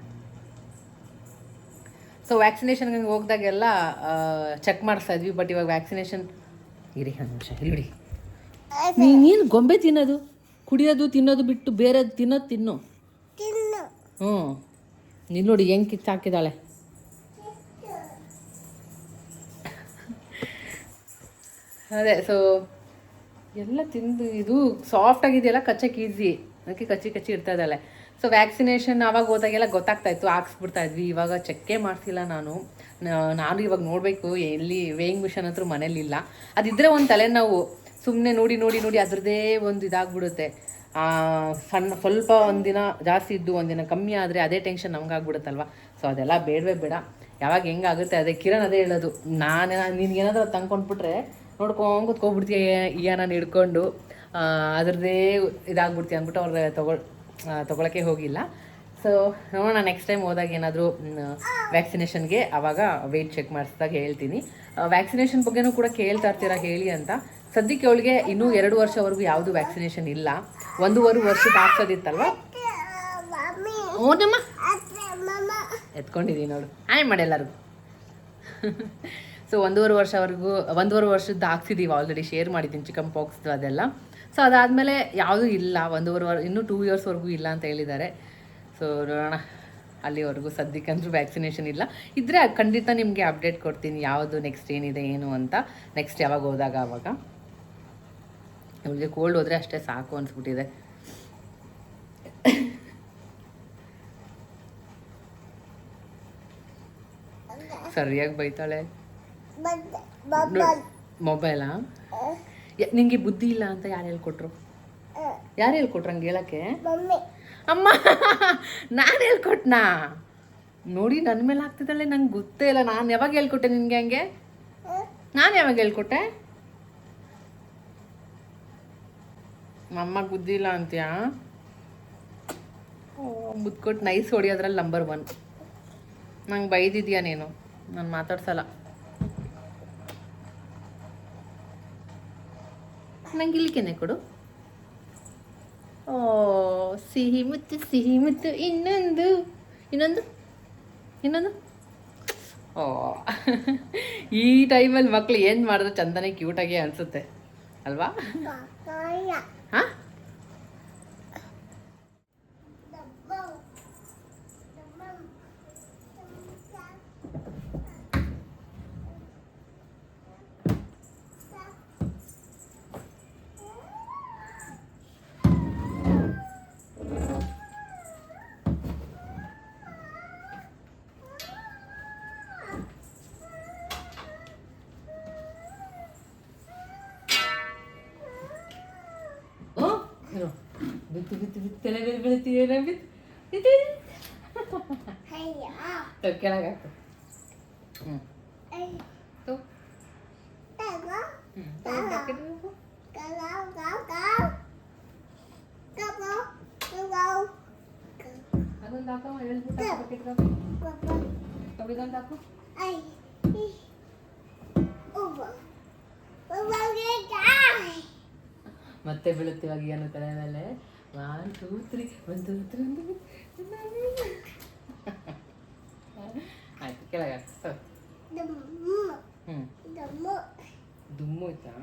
ಸೊ ವ್ಯಾಕ್ಸಿನೇಷನ್ಗೆ ಹೋಗ್ದಾಗೆಲ್ಲ ಚೆಕ್ ಮಾಡಿಸ್ತಾ ಇದ್ವಿ ಬಟ್ ಇವಾಗ ವ್ಯಾಕ್ಸಿನೇಷನ್ ಇರಿ ಒಂದು ನಿಮಿಷ ಇಲ್ಲಿ ನೀನೇನು ಗೊಂಬೆ ತಿನ್ನೋದು? ಕುಡಿಯೋದು ತಿನ್ನೋದು ಬಿಟ್ಟು ಬೇರೆ ತಿನ್ನೋದು ತಿನ್ನು. ತಿನ್ನು. ಹ್ಞೂ ನೀನು ನೋಡಿ ಹೆಂಗೆ ಹಾಕಿದಾಳೆ ಅದೇ ಸೊ ಎಲ್ಲ ತಿಂದು ಇದು ಸಾಫ್ಟ್ ಆಗಿದೆಯಲ್ಲ ಕಚ್ಚಕ್ಕೆ ಈಸಿ ಅದಕ್ಕೆ ಕಚ್ಚಿ ಕಚ್ಚಿ ಇರ್ತಾ ಇದ್ದಾಳೆ. ಸೊ ವ್ಯಾಕ್ಸಿನೇಷನ್ ಆವಾಗ ಹೋದಾಗೆಲ್ಲ ಗೊತ್ತಾಗ್ತಾ ಇತ್ತು, ಹಾಕ್ಸ್ಬಿಡ್ತಾ ಇದ್ವಿ. ಇವಾಗ ಚೆಕ್ಕೇ ಮಾಡ್ತಿಲ್ಲ ನಾನು. ನಾನು ಇವಾಗ ನೋಡಬೇಕು, ಎಲ್ಲಿ ವೇಯಿಂಗ್ ಮಿಷನ್ ಹತ್ರ ಮನೇಲಿಲ್ಲ ಅದಿದ್ರೆ ಒಂದು ತಲೆನೋವು. ಸುಮ್ಮನೆ ನೋಡಿ ನೋಡಿ ನೋಡಿ ಅದರದೇ ಒಂದು ಇದಾಗ್ಬಿಡುತ್ತೆ. ಸಣ್ಣ, ಸ್ವಲ್ಪ ಒಂದಿನ ಜಾಸ್ತಿ ಇದ್ದು ಒಂದಿನ ಕಮ್ಮಿ ಆದರೆ ಅದೇ ಟೆನ್ಷನ್ ನಮ್ಗೆ ಆಗ್ಬಿಡುತ್ತಲ್ವ? ಸೊ ಅದೆಲ್ಲ ಬೇಡವೇ ಬೇಡ. ಯಾವಾಗ ಹೆಂಗಾಗುತ್ತೆ ಅದೇ ಕಿರಣ್ ಅದೇ ಹೇಳೋದು. ನಾನು ನೀನು ಏನಾದರೂ ತಂದ್ಕೊಂಡ್ಬಿಟ್ರೆ ನೋಡ್ಕೊಂಡು ಕೂತ್ಕೊಬಿಡ್ತೀಯ ನಾನು ಹಿಡ್ಕೊಂಡು ಅದರದೇ ಇದಾಗ್ಬಿಡ್ತೀಯ ಅಂದ್ಬಿಟ್ಟು ಅವ್ರು ತಗೊಳ್ ತೊಗೊಳಕ್ಕೆ ಹೋಗಿಲ್ಲ. ಸೊ ನೋಡೋಣ ನೆಕ್ಸ್ಟ್ ಟೈಮ್ ಹೋದಾಗ ಏನಾದರೂ ವ್ಯಾಕ್ಸಿನೇಷನ್ಗೆ ಆವಾಗ ವೆಯ್ಟ್ ಚೆಕ್ ಮಾಡಿಸಿದಾಗ ಹೇಳ್ತೀನಿ. ವ್ಯಾಕ್ಸಿನೇಷನ್ ಬಗ್ಗೆನೂ ಕೂಡ ಕೇಳ್ತಾ ಇರ್ತೀರಾ ಹೇಳಿ ಅಂತ. ಸದ್ಯಕ್ಕೆ ಅವಳಿಗೆ ಇನ್ನೂ ಎರಡು ವರ್ಷವರೆಗೂ ಯಾವುದು ವ್ಯಾಕ್ಸಿನೇಷನ್ ಇಲ್ಲ. ಒಂದೂವರೆ ವರ್ಷ ಹಾಕ್ಸೋದಿತ್ತಲ್ವ ಮಮ್ಮಿ ಓನಮ್ಮ ಎತ್ಕೊಂಡಿದ್ದೀನಿ ನೋಡು. ಹಾಯ್ ಮಾಡಿ ಎಲ್ಲರಿಗೂ ಸೊ ಒಂದೂವರೆ ವರ್ಷವರೆಗೂ, ಒಂದೂವರೆ ವರ್ಷದ ಹಾಕ್ಸಿದ್ದೀವಿ ಆಲ್ರೆಡಿ ಶೇರ್ ಮಾಡಿದ್ದೀನಿ ಚಿಕನ್ ಪಾಕ್ಸ್ದು ಅದೆಲ್ಲ. ಸೊ ಅದಾದಮೇಲೆ ಯಾವುದೂ ಇಲ್ಲ. ಒಂದೂವರೆ ವರ್ ಇನ್ನೂ ಟೂ ಇಯರ್ಸ್ವರೆಗೂ ಇಲ್ಲ ಅಂತ ಹೇಳಿದ್ದಾರೆ. ಸೊ ನೋಡೋಣ. ಅಲ್ಲಿವರೆಗೂ ಸದ್ಯಕ್ಕಂದ್ರೂ ವ್ಯಾಕ್ಸಿನೇಷನ್ ಇಲ್ಲ. ಇದ್ದರೆ ಖಂಡಿತ ನಿಮಗೆ ಅಪ್ಡೇಟ್ ಕೊಡ್ತೀನಿ ಯಾವುದು ನೆಕ್ಸ್ಟ್ ಏನಿದೆ ಏನು ಅಂತ. ನೆಕ್ಸ್ಟ್ ಯಾವಾಗ ಹೋದಾಗ ಆವಾಗ ಇವಳಿಗೆ ಕೋಲ್ಡ್ ಹೋದರೆ ಅಷ್ಟೇ ಸಾಕು ಅನಿಸ್ಬಿಟ್ಟಿದೆ. ಸರಿಯಾಗಿ ಬೈತಾಳೆ. ಮೊಬೈಲಾ. ನಿಂಗೆ ಬುದ್ಧಿ ಇಲ್ಲ ಅಂತ ಯಾರು ಹೇಳ್ಕೊಟ್ರು? ಯಾರು ಹೇಳ್ಕೊಟ್ರು ಹಂಗೆ ಹೇಳಕ್ಕೆ? ಅಮ್ಮ ನಾನು ಹೇಳ್ಕೊಟ್ನಾ? ನೋಡಿ ನನ್ನ ಮೇಲೆ ಆಗ್ತಿದ್ದಾಳೆ ನಂಗೆ ಗೊತ್ತೇ ಇಲ್ಲ. ನಾನು ಯಾವಾಗ ಹೇಳ್ಕೊಟ್ಟೆ ನಿನಗೆ ಹಂಗೆ? ನಾನು ಯಾವಾಗ ಹೇಳ್ಕೊಟ್ಟೆ? ಅಮ್ಮ ಬುದ್ಧಿ ಇಲ್ಲ ಅಂತ್ಯಾ? ಮುದ್ಕೊಟ್ಟು ನೈಸ್ ಹೊಡಿಯೋದ್ರಲ್ಲಿ ನಂಬರ್ ಒನ್ ನಂಗೆ ಬೈದಿದ್ಯಾ ನೀನು? ನಾನು ಮಾತಾಡ್ಸಲ್ಲ. ನಂಗೆ ಕೊಡು. ಓ, ಸಿಹಿ ಮುತ್ತು ಸಿಹಿ ಮುತ್ತು. ಇನ್ನೊಂದು ಇನ್ನೊಂದು ಇನ್ನೊಂದು. ಓ, ಈ ಟೈಮಲ್ಲಿ ಮಕ್ಳು ಏನು ಮಾಡಿದ್ರೆ ಚಂದನೆ ಕ್ಯೂಟಾಗಿ ಅನಿಸುತ್ತೆ. ಅಲ್ವಾ ಪಾಪಾಯ ಹಾಂ ಡಬ್ಬಲ್ ಡಬ್ಬಲ್ ಓ ಇರು. ಬಿತ್ತು ಬಿತ್ತು ಬಿತ್ತು ತಲೆ ಮೇಲೆ ಬೀಳ್ತಿ ಏನೋ ಬಿತ್ತು ಬಿತ್ತು. ಹಯ್ಯ ಕೆಳಗೆ ಹಾಕು. ಹ್ಞೂ ಅದೊಂದು ಹಾಕೋ ಹೇಳ್ಬಿಟ್ಟು ಹಾಕು ಮತ್ತೆ ಬೀಳುತ್ತೆ ಇವಾಗ ಏನು ತಲೆ ಮೇಲೆ. ಒನ್ ಟೂ ತ್ರೀ ಒಂದು ತ್ರೀ ಒಂದು ಆಯ್ತು ಕೆಳಗೆ ಹ್ಞೂ ದಮ್ಮು ಆಯ್ತಾ?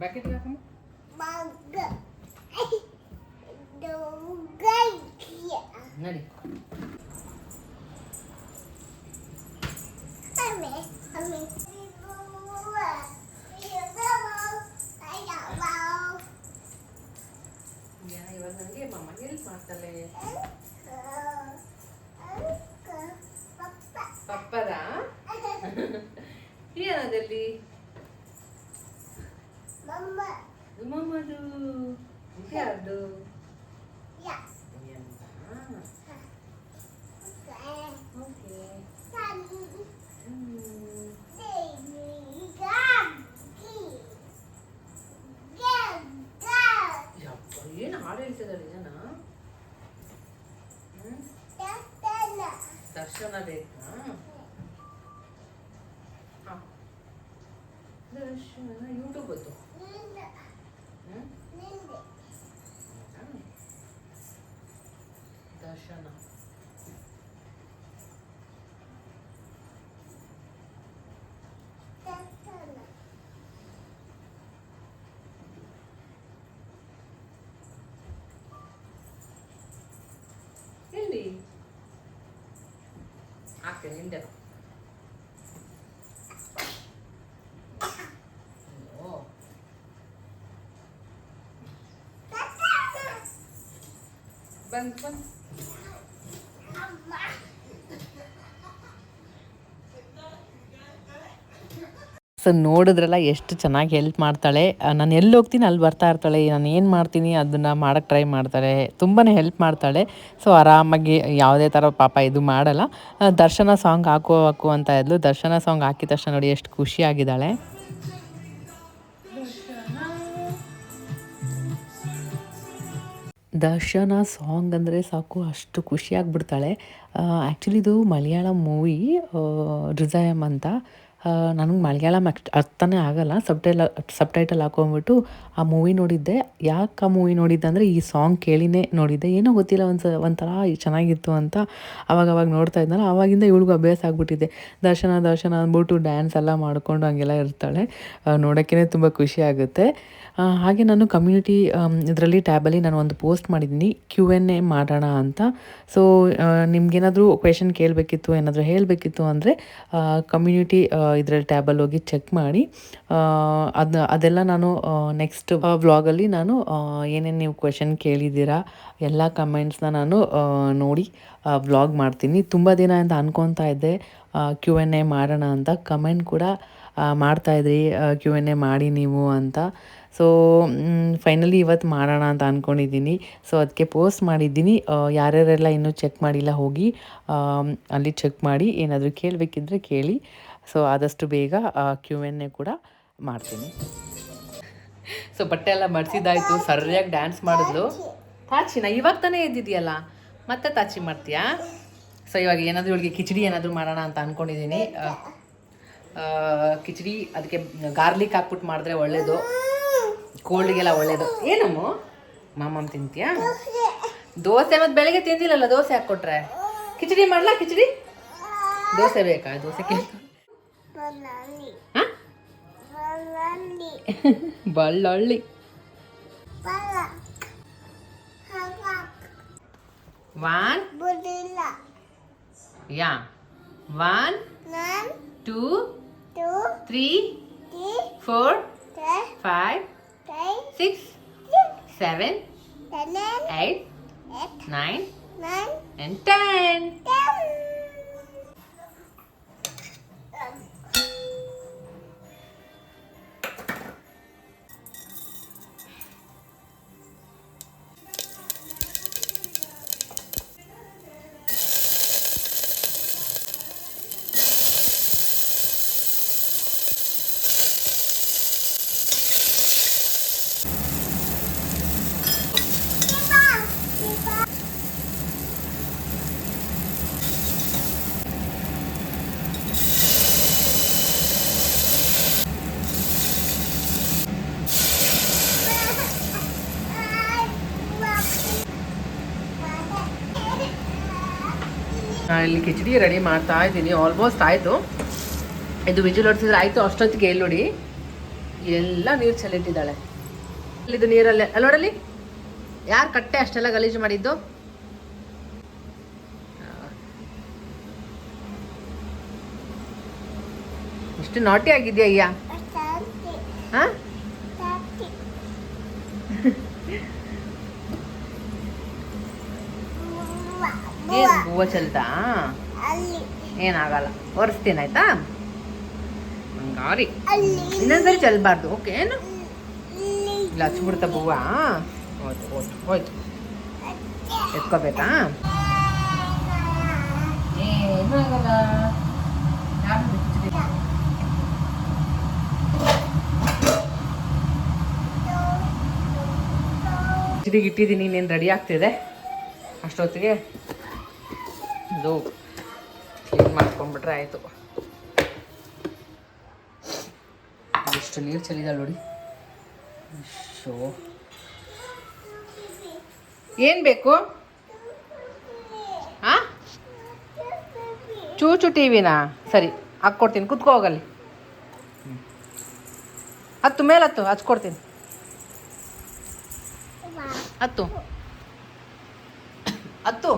ಬಕೆಟ್ ಹಾಕಮ್ಮ. ನಡಿ ಅಮ್ಮೆ ಅಮ್ಮೆ ಇವ್ವ ಇವ್ವ ಅಯ್ಯವ್ವ ಇವಾಗ ನನಗೆ ಮಮ್ಮ ಹೆಲ್ಪ್ ಮಾಡ್ತಾಳೆ ಪಪ್ಪ ಪಪ್ಪದ ಏನದಲ್ಲಿ ಮಮ್ಮ ಮಮ್ಮದು ಯಾರ್ದು ಯಾ ಓಕೆ ಸಣ್ಣ ಹ್ಮ್ ದೇವಿ ಗಾಗಿ ಗೆದ್ದ ಯಪ್ಪ ಏನು ಹಾಡು ಹೇಳ್ತಿದ್ದಾರೆ ಜನ ಹ್ಮ್? ತತ್ತನ ದರ್ಶನ agen ngendep oh. Bantuan. So ನೋಡಿದ್ರಲ್ಲ ಎಷ್ಟು ಚೆನ್ನಾಗಿ ಹೆಲ್ಪ್ ಮಾಡ್ತಾಳೆ. ನಾನು ಎಲ್ಲಿ ಹೋಗ್ತೀನಿ ಅಲ್ಲಿ ಬರ್ತಾ ಇರ್ತಾಳೆ. ನಾನು ಏನು ಮಾಡ್ತೀನಿ ಅದನ್ನು ಮಾಡೋಕ್ಕೆ ಟ್ರೈ ಮಾಡ್ತಾಳೆ. ತುಂಬಾ ಹೆಲ್ಪ್ ಮಾಡ್ತಾಳೆ. ಸೊ ಆರಾಮಾಗಿ ಯಾವುದೇ ಥರ ಪಾಪ ಇದು ಮಾಡಲ್ಲ. ದರ್ಶನ ಸಾಂಗ್ ಹಾಕು ಹಾಕು ಅಂತ ಇದ್ಲು. ದರ್ಶನ ಸಾಂಗ್ ಹಾಕಿದ ತಕ್ಷಣ ನೋಡಿ ಎಷ್ಟು ಖುಷಿಯಾಗಿದ್ದಾಳೆ ದರ್ಶನ ಸಾಂಗ್ ಅಂದರೆ ಸಾಕು ಅಷ್ಟು ಖುಷಿಯಾಗಿಬಿಡ್ತಾಳೆ ಆ್ಯಕ್ಚುಲಿ ಇದು ಮಲಯಾಳಂ ಮೂವಿ ರಿಸಯಮ್ ಅಂತ. ನನಗೆ ಮಲಯಾಳಂ ಅಷ್ಟು ಅರ್ಥನೇ ಆಗಲ್ಲ. ಸಬ್ಟೈಲ್, ಸಬ್ಟೈಟಲ್ ಹಾಕೊಂಡ್ಬಿಟ್ಟು ಆ ಮೂವಿ ನೋಡಿದ್ದೆ. ಯಾಕೆ ಆ ಮೂವಿ ನೋಡಿದ್ದೆ ಅಂದರೆ ಈ ಸಾಂಗ್ ಕೇಳಿನೇ ನೋಡಿದ್ದೆ. ಏನೋ ಗೊತ್ತಿಲ್ಲ ಒಂದು ಒಂಥರ ಚೆನ್ನಾಗಿತ್ತು ಅಂತ ಅವಾಗ ಅವಾಗ ನೋಡ್ತಾ ಇದ್ನಲ್ಲ ಆವಾಗಿಂದ ಇವಳಿಗೂ ಅಭ್ಯಾಸ ಆಗಿಬಿಟ್ಟಿದೆ. ದರ್ಶನ ದರ್ಶನ ಅಂದ್ಬಿಟ್ಟು ಡ್ಯಾನ್ಸ್ ಎಲ್ಲ ಮಾಡಿಕೊಂಡು ಹಂಗೆಲ್ಲ ಇರ್ತಾಳೆ. ನೋಡೋಕ್ಕೇ ತುಂಬ ಖುಷಿ ಆಗುತ್ತೆ. ಹಾಗೆ ನಾನು ಕಮ್ಯುನಿಟಿ ಇದರಲ್ಲಿ ಟ್ಯಾಬಲ್ಲಿ ನಾನು ಒಂದು ಪೋಸ್ಟ್ ಮಾಡಿದ್ದೀನಿ. ಕ್ಯೂ ಎನ್ ಎ ಮಾಡೋಣ ಅಂತ. ಸೊ ನಿಮ್ಗೇನಾದರೂ ಕ್ವೆಶನ್ ಕೇಳಬೇಕಿತ್ತು, ಏನಾದರೂ ಹೇಳಬೇಕಿತ್ತು ಅಂದರೆ ಕಮ್ಯುನಿಟಿ ಇದರಲ್ಲಿ ಟ್ಯಾಬಲ್ಲಿ ಹೋಗಿ ಚೆಕ್ ಮಾಡಿ. ಅದು, ಅದೆಲ್ಲ ನಾನು ನೆಕ್ಸ್ಟ್ ವ್ಲಾಗಲ್ಲಿ ನಾನು ಏನೇನು ನೀವು ಕ್ವೆಶನ್ ಕೇಳಿದ್ದೀರಾ, ಎಲ್ಲ ಕಮೆಂಟ್ಸ್ನ ನಾನು ನೋಡಿ ವ್ಲಾಗ್ ಮಾಡ್ತೀನಿ. ತುಂಬ ದಿನ ಅಂತ ಅನ್ಕೊತಾ ಇದ್ದೆ. ಕ್ಯೂ ಎನ್ ಎ ಮಾಡೋಣ ಅಂತ. ಕಮೆಂಟ್ ಕೂಡ ಮಾಡ್ತಾಯಿದ್ರಿ ಕ್ಯೂ ಎನ್ ಎ ಮಾಡಿ ನೀವು ಅಂತ. ಸೊ ಫೈನಲಿ ಇವತ್ತು ಮಾಡೋಣ ಅಂತ ಅಂದ್ಕೊಂಡಿದ್ದೀನಿ ಸೊ ಅದಕ್ಕೆ ಪೋಸ್ಟ್ ಮಾಡಿದ್ದೀನಿ. ಯಾರ್ಯಾರೆಲ್ಲ ಇನ್ನೂ ಚೆಕ್ ಮಾಡಿಲ್ಲ ಹೋಗಿ ಅಲ್ಲಿ ಚೆಕ್ ಮಾಡಿ, ಏನಾದರೂ ಕೇಳಬೇಕಿದ್ರೆ ಕೇಳಿ. ಸೊ ಆದಷ್ಟು ಬೇಗ ಕ್ಯೂ ಎನ್ ಎ ಕೂಡ ಮಾಡ್ತೀನಿ. ಸೊ ಬಟ್ಟೆ ಎಲ್ಲ ಮಡ್ಸಿದ್ದಾಯ್ತು. ಸರಿಯಾಗಿ ಡ್ಯಾನ್ಸ್ ಮಾಡಿದ್ಲು. ತಾಚಿನ ಇವಾಗ ತಾನೇ ಎದ್ದಿದೆಯಲ್ಲ ಮತ್ತೆ ತಾಚಿ ಮಾಡ್ತೀಯಾ? ಸೊ ಇವಾಗ ಏನಾದರೂ ಇವಳಿಗೆ ಕಿಚಡಿ ಏನಾದರೂ ಮಾಡೋಣ ಅಂತ ಅಂದ್ಕೊಂಡಿದ್ದೀನಿ ಕಿಚಡಿ, ಅದಕ್ಕೆ ಗಾರ್ಲಿಕ್ ಹಾಕ್ಬಿಟ್ಟು ಮಾಡಿದ್ರೆ ಒಳ್ಳೇದು. ಕೋಲ್ಡ್ಗೆಲ್ಲ ಒಳ್ಳೇದು. ಏನಮ್ಮ? ಮಾಮಮ್ಮ ತಿಂತೀಯಾ? ದೋಸೆ. ಮತ್ತು ಬೆಳಗ್ಗೆ ತಿಂದಿಲ್ಲಲ್ಲ ದೋಸೆ ಹಾಕ್ಕೊಟ್ರೆ? ಕಿಚಡಿ ಮಾಡ್ಲಾ ಕಿಚಡಿ? ದೋಸೆ ಬೇಕಾ? ದೋಸೆ ಬಳ್ಳಳ್ಳಿ ಬುಡಿಲ್ಲ ಯಾ? ನನ್. Two two three four five Tai six seven ಟೆನೆನ್ eight eight nine nine and ten. ಇಲ್ಲಿ ಕಿಚಡಿ ರೆಡಿ ಮಾಡ್ತಾ ಇದ್ದೀನಿ. ಆಲ್ಮೋಸ್ಟ್ ಆಯಿತು. ಇದು ವಿಜಿಲ್ ಹೊಡ್ಸಿದ್ರೆ ಆಯಿತು ಅಷ್ಟೊತ್ತಿಗೆ ಎಲ್ಲಿ ನೋಡಿ. ಎಲ್ಲ ನೀರು ಚೆಲ್ಲಿಟ್ಟಿದ್ದಾಳೆ. ಇಲ್ಲಿದ್ದು ನೀರಲ್ಲೇ. ಅಲ್ಲಿ ನೋಡಲ್ಲಿ? ಯಾರು ಕಟ್ಟೆ ಅಷ್ಟೆಲ್ಲ ಗಲೀಜು ಮಾಡಿದ್ದು? ಇಷ್ಟು ನಾಟಿ ಆಗಿದೆಯಾ ಅಯ್ಯ? ಹಾಂ? ಏನು ಹೂವ ಚೆಲ್ತಾ? ಏನಾಗಲ್ಲ. ಒರೆಸ್ತೀನಿ ಆಯ್ತಾ? ಹಂಗಾರಿ. ಇನ್ನೊಂದ್ಸರಿ ಚೆಲ್ಬಾರ್ದು. ಓಕೆ ಏನು? ಇಲ್ಲಿ. ಹಚ್ಬಿಡ್ತಾ ಹೂವ ಹೋಯ್ತು ಹೋಯ್ತು ಹೋಯ್ತು. ಎತ್ಕೋಬೇಕಾ? ಏನೂ ಆಗಲ್ಲ. ಕಿಚಡಿಗೆ ಇಟ್ಟಿದ್ದೀನಿ ಇನ್ನೇನು ರೆಡಿ ಆಗ್ತಿದೆ? ಅಷ್ಟೊತ್ತಿಗೆ? ಇದು ಕ್ಲೀನ್ ಮಾಡ್ಕೊಂಡ್ಬಿಟ್ರೆ ಆಯಿತು. ಎಷ್ಟು ನೀರು ಚೆಲ್ಲಿದಾಳೆ ನೋಡಿ. ಶೋ ಏನು ಬೇಕು? ಹಾಂ ಚೂಚು ಟಿ ವಿನಾ? ಸರಿ ಹಾಕ್ಕೊಡ್ತೀನಿ ಕುತ್ಕೋ ಹೋಗಲ್ಲಿ. ಹತ್ತು, ಮೇಲೆ ಹತ್ತು. ಹಚ್ಕೊಡ್ತೀನಿ ಹತ್ತು. ಹತ್ತು.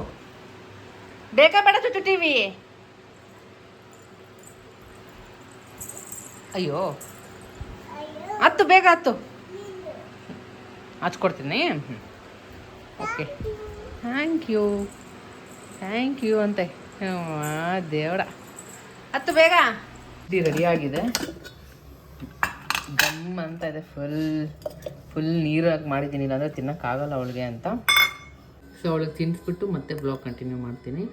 ಬೇಕಾ ಬೇಡ ಚುಚ್ಚು ಅಯ್ಯೋ. ಹತ್ತು, ಬೇಗ ಹತ್ತು. ಹಚ್ಕೊಡ್ತೀನಿ. Okay. Thank you thank you ಅಂತೆ. ದೇವಡ ಹತ್ತು, ಬೇಗ. ಇದು ರೆಡಿಯಾಗಿದೆ ಗಮ್ ಅಂತ ಇದೆ. ಫುಲ್ ಫುಲ್ ನೀರಾಗಿ ಮಾಡಿದ್ದೀನಿ. ಇಲ್ಲಾಂದರೆ ತಿನ್ನೋಕ್ಕಾಗಲ್ಲ ಅವಳಿಗೆ ಅಂತ. ಸೊ ಅವಳಿಗೆ ತಿನ್ನಿಸ್ಬಿಟ್ಟು ಮತ್ತೆ ಬ್ಲಾಗ್ ಕಂಟಿನ್ಯೂ ಮಾಡ್ತೀನಿ.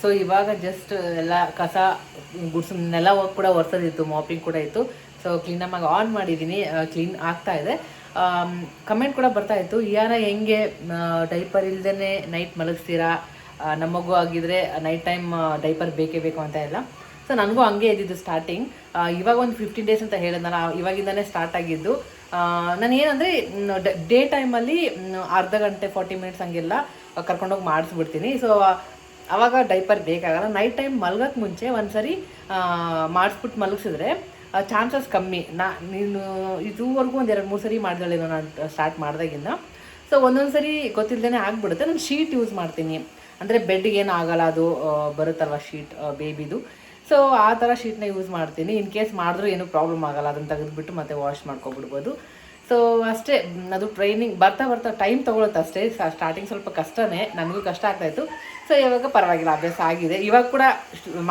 ಸೊ ಇವಾಗ ಜಸ್ಟ್ ಎಲ್ಲ ಕಸ, ಗುಡ್ಸ್, ನೆಲ ಕೂಡ ಒರೆಸೋದಿತ್ತು ಮಾಪಿಂಗ್ ಕೂಡ ಇತ್ತು. ಸೊ ಕ್ಲೀನಮ್ಮಾಗಿ ಆನ್ ಮಾಡಿದ್ದೀನಿ ಕ್ಲೀನ್ ಆಗ್ತಾ ಇದೆ. ಕಮೆಂಟ್ ಕೂಡ ಬರ್ತಾ ಇತ್ತು. ಯಾರ ಹೆಂಗೆ ಡೈಪರ್ ಇಲ್ಲದೇ ನೈಟ್ ಮಲಗಿಸ್ತೀರಾ? ನಮಗೂ ಆಗಿದ್ರೆ ನೈಟ್ ಟೈಮ್ ಡೈಪರ್ ಬೇಕೇ ಬೇಕು ಅಂತ ಇಲ್ಲ ಸೊ ನನಗೂ ಹಂಗೆ ಇದ್ದಿದ್ದು ಸ್ಟಾರ್ಟಿಂಗ್ ಇವಾಗ ಒಂದು ಫಿಫ್ಟೀನ್ ಡೇಸ್ ಅಂತ ಹೇಳಿದ್ನಲ್ಲ, ಇವಾಗಿಂದನೇ ಸ್ಟಾರ್ಟ್ ಆಗಿದ್ದು. ನಾನು ಏನಂದರೆ ಡೇ ಟೈಮಲ್ಲಿ ಅರ್ಧ ಗಂಟೆ ಫಾರ್ಟಿ ಮಿನಿಟ್ಸ್ ಹಂಗೆಲ್ಲ ಕರ್ಕೊಂಡೋಗಿ ಮಾಡಿಸ್ಬಿಡ್ತೀನಿ. ಸೊ ಅವಾಗ ಡೈಪರ್ ಬೇಕಾಗಲ್ಲ. ನೈಟ್ ಟೈಮ್ ಮಲ್ಗಕ್ಕೆ ಮುಂಚೆ ಒಂದ್ಸರಿ ಮಾಡಿಸ್ಬಿಟ್ಟು ಮಲಗಿಸಿದ್ರೆ ಚಾನ್ಸಸ್ ಕಮ್ಮಿ. ನಾ, ನೀನು ಇದುವರೆಗೂ ಒಂದು ಎರಡು ಮೂರು ಸರಿ ಮಾಡಿದಳೇನೋ ನಾನು ಸ್ಟಾರ್ಟ್ ಮಾಡಿದಾಗಿಂದ. ಸೊ ಒಂದೊಂದು ಸರಿ ಗೊತ್ತಿಲ್ಲದೇ ಆಗಿಬಿಡುತ್ತೆ. ನಾನು ಶೀಟ್ ಯೂಸ್ ಮಾಡ್ತೀನಿ. ಅಂದರೆ ಬೆಡ್ಗೆ ಏನು ಆಗಲ್ಲ ಅದು ಬರುತ್ತಲ್ವ ಶೀಟ್ ಬೇಬಿದು ಸೊ ಆ ಥರ ಶೀಟ್ನ ಯೂಸ್ ಮಾಡ್ತೀನಿ. ಇನ್ ಕೇಸ್ ಮಾಡಿದ್ರೂ ಏನೂ ಪ್ರಾಬ್ಲಮ್ ಆಗಲ್ಲ. ಅದನ್ನು ತೆಗೆದುಬಿಟ್ಟು ಮತ್ತೆ ವಾಶ್ ಮಾಡ್ಕೊಬಿಡ್ಬೋದು. ಸೊ ಅಷ್ಟೇ ಅದು ಟ್ರೈನಿಂಗ್ ಬರ್ತಾ ಬರ್ತಾ ಟೈಮ್ ತೊಗೊಳುತ್ತೆ ಅಷ್ಟೇ. ಸ್ಟಾರ್ಟಿಂಗ್ ಸ್ವಲ್ಪ ಕಷ್ಟನೇ. ನನಗೂ ಕಷ್ಟ ಆಗ್ತಾಯಿತ್ತು ಸೊ ಇವಾಗ ಪರವಾಗಿಲ್ಲ. ಅಭ್ಯಾಸ ಆಗಿದೆ. ಇವಾಗ ಕೂಡ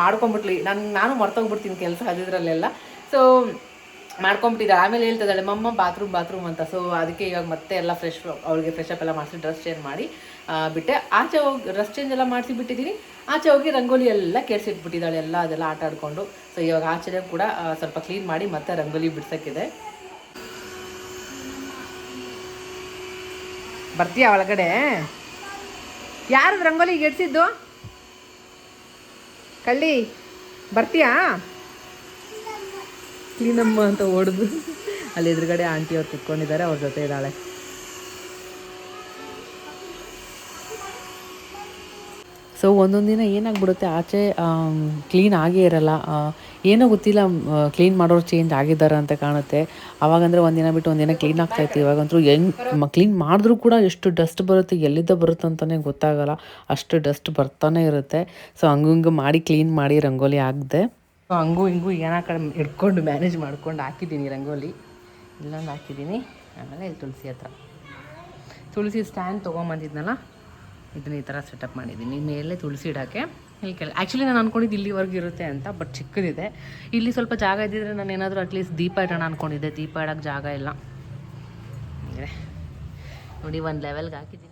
ಮಾಡ್ಕೊಂಬಿಟ್ಲಿ ನಾನು ನಾನು ಮರ್ತೋಗ್ಬಿಡ್ತೀನಿ ಕೆಲಸ ಅದಿದ್ರಲ್ಲೆಲ್ಲ ಸೊ ಮಾಡ್ಕೊಂಬಿಟ್ಟಿದ್ದೆ. ಆಮೇಲೆ ಹೇಳ್ತಿದ್ದಾಳೆ ಮಮ್ಮ ಬಾತ್ರೂಮ್ ಬಾತ್ರೂಮ್ ಅಂತ. ಸೊ ಅದಕ್ಕೆ ಇವಾಗ ಮತ್ತೆ ಎಲ್ಲ ಫ್ರೆಶ್ ಅವಳಿಗೆ ಫ್ರೆಶ್ ಅಪ್ ಎಲ್ಲ ಮಾಡಿಸಿ ಡ್ರೆಸ್ ಚೇಂಜ್ ಮಾಡಿ ಬಿಟ್ಟೆ. ಆಚೆ ಹೋಗಿ ಡ್ರೆಸ್ ಚೇಂಜ್ ಎಲ್ಲ ಮಾಡಿಸಿ ಬಿಟ್ಟಿದ್ದೀನಿ. ಆಚೆ ಹೋಗಿ ರಂಗೋಲಿ ಎಲ್ಲ ಕೆಡಿಸಿಟ್ಬಿಟ್ಟಿದ್ದಾಳೆ. ಎಲ್ಲ ಅದೆಲ್ಲ ಆಟ ಆಡಿಕೊಂಡು. ಸೊ ಇವಾಗ ಆಚೆ ಕೂಡ ಸ್ವಲ್ಪ ಕ್ಲೀನ್ ಮಾಡಿ ಮತ್ತೆ ರಂಗೋಲಿ ಬಿಡ್ಸೋಕ್ಕಿದೆ. ಬರ್ತೀಯ ಒಳಗಡೆ? ಯಾರು ರಂಗೋಲಿ ಗೆಡ್ಸಿದ್ದು ಕಳ್ಳಿ, ಬರ್ತೀಯಾ? ಕ್ಲೀನಮ್ಮ ಅಂತ ಹೊಡೆದು ಅಲ್ಲಿ ಎದುರುಗಡೆ ಆಂಟಿ ಅವ್ರು ಕುತ್ಕೊಂಡಿದ್ದಾರೆ, ಅವ್ರ ಜೊತೆ ಇದ್ದಾಳೆ. ಸೊ ಒಂದೊಂದು ದಿನ ಏನಾಗ್ಬಿಡುತ್ತೆ? ಆಚೆ ಕ್ಲೀನ್ ಆಗೇ ಇರಲ್ಲ. ಏನೋ ಗೊತ್ತಿಲ್ಲ ಕ್ಲೀನ್ ಮಾಡೋರು ಚೇಂಜ್ ಆಗಿದ್ದಾರೆ ಅಂತ ಕಾಣುತ್ತೆ. ಅವಾಗಂದ್ರೆ ಒಂದಿನ ಬಿಟ್ಟು ಒಂದಿನ ಕ್ಲೀನ್ ಆಗ್ತಾ ಇತ್ತು. ಇವಾಗಂತೂ ಹೆಂಗ್ ಕ್ಲೀನ್ ಮಾಡಿದ್ರೂ ಕೂಡ ಎಷ್ಟು ಡಸ್ಟ್ ಬರುತ್ತೆ ಎಲ್ಲಿದ್ದ ಬರುತ್ತೆ ಅಂತಲೇ ಗೊತ್ತಾಗಲ್ಲ. ಅಷ್ಟು ಡಸ್ಟ್ ಬರ್ತಾನೆ ಇರುತ್ತೆ. ಸೊ ಹಂಗಂಗೆ ಮಾಡಿ ಕ್ಲೀನ್ ಮಾಡಿ, ರಂಗೋಲಿ ಸೊ ಹಂಗೂ ಹಿಂಗೂ ಏನೋ ಕಡೆ ಹಿಡ್ಕೊಂಡು ಮ್ಯಾನೇಜ್ ಮಾಡ್ಕೊಂಡು ಹಾಕಿದ್ದೀನಿ ರಂಗೋಲಿ. ಇಲ್ಲೊಂದು ಹಾಕಿದ್ದೀನಿ. ಆಮೇಲೆ ಇಲ್ಲಿ ತುಳಸಿ ಹತ್ರ. ತುಳಸಿ ಸ್ಟ್ಯಾಂಡ್ ತೊಗೊಂಬಂದಿದ್ನಲ್ಲ, ಇದನ್ನ ಈ ಥರ ಸೆಟಪ್ ಮಾಡಿದ್ದೀನಿ. ಮೇಲೆ ತುಳಸಿ ಇಡೋಕ್ಕೆ ಇಲ್ಲಿ ಕೆಲ ಆ್ಯಕ್ಚುಲಿ ನಾನು ಅಂದ್ಕೊಂಡಿದ್ದು ಇಲ್ಲಿವರೆಗೂ ಇರುತ್ತೆ ಅಂತ ಬಟ್ ಚಿಕ್ಕದಿದೆ. ಇಲ್ಲಿ ಸ್ವಲ್ಪ ಜಾಗ ಇದ್ದಿದ್ರೆ ನಾನು ಏನಾದರೂ ಅಟ್ಲೀಸ್ಟ್ ದೀಪ ಇಡೋಣ ಅಂದ್ಕೊಂಡಿದ್ದೆ ದೀಪ ಇಡೋಕ್ಕೆ ಜಾಗ ಇಲ್ಲ. ನೋಡಿ, ಒಂದು ಲೆವೆಲ್ಗೆ ಹಾಕಿದ್ದೀನಿ.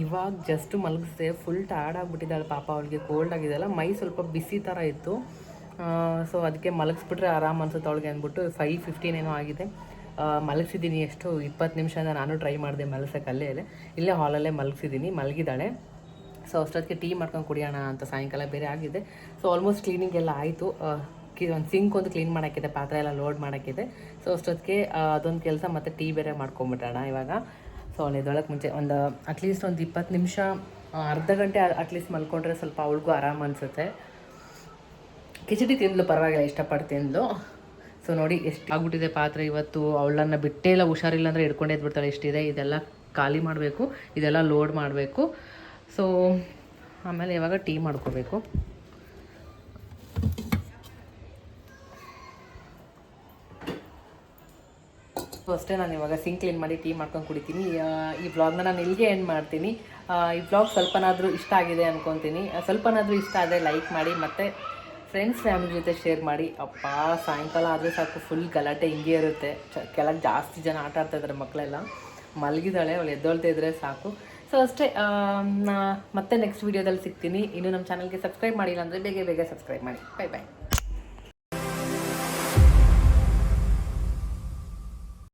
ಇವಾಗ ಜಸ್ಟ್ ಮಲಗಿಸ್ದೆ ಫುಲ್ ಟಯರ್ಡ್ ಆಗಿಬಿಟ್ಟಿದ್ದಾಳೆ ಪಾಪ ಅವಳಿಗೆ ಕೋಲ್ಡ್ ಆಗಿದೆಲ್ಲ ಮೈ ಸ್ವಲ್ಪ ಬಿಸಿ ಥರ ಇತ್ತು. ಸೊ ಅದಕ್ಕೆ ಮಲಗಿಸ್ಬಿಟ್ರೆ ಆರಾಮ್ ಅನ್ಸುತ್ತೆ ಅವಳಿಗೆ ಅಂದ್ಬಿಟ್ಟು ಫೈವ್ ಫಿಫ್ಟೀನ್ ಏನೋ ಆಗಿದೆ. ಮಲಗಿಸಿದ್ದೀನಿ, ಎಷ್ಟು ಇಪ್ಪತ್ತು ನಿಮಿಷದಿಂದ ನಾನು ಟ್ರೈ ಮಾಡಿದೆ ಮಲಗ್ಸಕ್ಕೆ ಅಲ್ಲೇ ಇಲ್ಲೇ. ಹಾಲಲ್ಲೇ ಮಲಗಿಸಿದ್ದೀನಿ, ಮಲಗಿದ್ದಾಳೆ. ಸೊ ಅಷ್ಟೊತ್ತಿಗೆ ಟೀ ಮಾಡ್ಕೊಂಡು ಕುಡಿಯೋಣ ಅಂತ ಸಾಯಂಕಾಲ ಬೇರೆ ಆಗಿದೆ. ಸೊ ಆಲ್ಮೋಸ್ಟ್ ಕ್ಲೀನಿಂಗ್ ಎಲ್ಲ ಆಯಿತು. ಒಂದು ಸಿಂಕ್ ಒಂದು ಕ್ಲೀನ್ ಮಾಡೋಕ್ಕಿದೆ ಪಾತ್ರೆ ಎಲ್ಲ ಲೋಡ್ ಮಾಡೋಕ್ಕಿದೆ ಸೊ ಅಷ್ಟೊತ್ತಿಗೆ ಅದೊಂದು ಕೆಲಸ ಮತ್ತು ಟೀ ಬೇರೆ ಮಾಡ್ಕೊಂಬಿಟ್ಟೋಣ ಇವಾಗ. ಸೊ ಅವಳು ಎದ್ದೊಳಕ್ಕೆ ಮುಂಚೆ ಒಂದು ಅಟ್ಲೀಸ್ಟ್ ಒಂದು ಇಪ್ಪತ್ತು ನಿಮಿಷ ಅರ್ಧ ಗಂಟೆ ಅಟ್ಲೀಸ್ಟ್ ಮಲ್ಕೊಂಡ್ರೆ ಸ್ವಲ್ಪ ಅವಳಿಗೂ ಆರಾಮ ಅನಿಸುತ್ತೆ. ಕಿಚಡಿ ತಿಂದ್ಲು, ಪರವಾಗಿಲ್ಲ ಇಷ್ಟಪಟ್ಟು ತಿಂದ್ಲು ಸೊ ನೋಡಿ ಎಷ್ಟು ಆಗ್ಬಿಟ್ಟಿದೆ ಪಾತ್ರೆ ಇವತ್ತು. ಅವಳನ್ನು ಬಿಟ್ಟೇ ಇಲ್ಲ, ಹುಷಾರಿಲ್ಲ ಅಂದರೆ ಹಿಡ್ಕೊಂಡೇ ಬಿಡ್ತಾಳೆ ಎಷ್ಟಿದೆ ಇದೆಲ್ಲ ಖಾಲಿ ಮಾಡಬೇಕು, ಇದೆಲ್ಲ ಲೋಡ್ ಮಾಡಬೇಕು. ಸೊ ಆಮೇಲೆ ಇವಾಗ ಟೀ ಮಾಡ್ಕೋಬೇಕು. ಸೊ ಅಷ್ಟೇ ನಾನು ಇವಾಗ ಸಿಂಕ್ ಕ್ಲೀನ್ ಮಾಡಿ ಟೀ ಮಾಡ್ಕೊಂಡು ಕುಡಿತೀನಿ. ಈ ಬ್ಲಾಗ್ನ ನಾನು ಇಲ್ಲಿಗೆ ಎಂಡ್ ಮಾಡ್ತೀನಿ. ಈ ಬ್ಲಾಗ್ ಸ್ವಲ್ಪನಾದರೂ ಇಷ್ಟ ಆಗಿದೆ ಅಂದ್ಕೊತೀನಿ ಸ್ವಲ್ಪನಾದರೂ ಇಷ್ಟ ಆದರೆ ಲೈಕ್ ಮಾಡಿ ಮತ್ತು ಫ್ರೆಂಡ್ಸ್ ಫ್ಯಾಮಿಲಿ ಜೊತೆ ಶೇರ್ ಮಾಡಿ. ಅಪ್ಪ, ಸಾಯಂಕಾಲ ಆದರೆ ಸಾಕು ಫುಲ್ ಗಲಾಟೆ ಹಿಂಗೆ ಇರುತ್ತೆ. ಚ, ಕೆಳಗೆ ಜಾಸ್ತಿ ಜನ ಆಟ ಆಡ್ತಾಯಿದ್ದಾರೆ ಮಕ್ಕಳೆಲ್ಲ ಮಲಗಿದಾಳೆ ಅವಳು ಎದ್ದೊಳ್ತಾ ಇದ್ರೆ ಸಾಕು. ಸೊ ಅಷ್ಟೇ ಮತ್ತೆ ನೆಕ್ಸ್ಟ್ ವೀಡಿಯೋದಲ್ಲಿ ಸಿಗ್ತೀನಿ. ಇನ್ನು ನಮ್ಮ ಚಾನಲ್ಗೆ ಸಬ್ಸ್ಕ್ರೈಬ್ ಮಾಡಿಲ್ಲ ಅಂದರೆ ಬೇಗ ಬೇಗ ಸಬ್ಸ್ಕ್ರೈಬ್ ಮಾಡಿ. Bye bye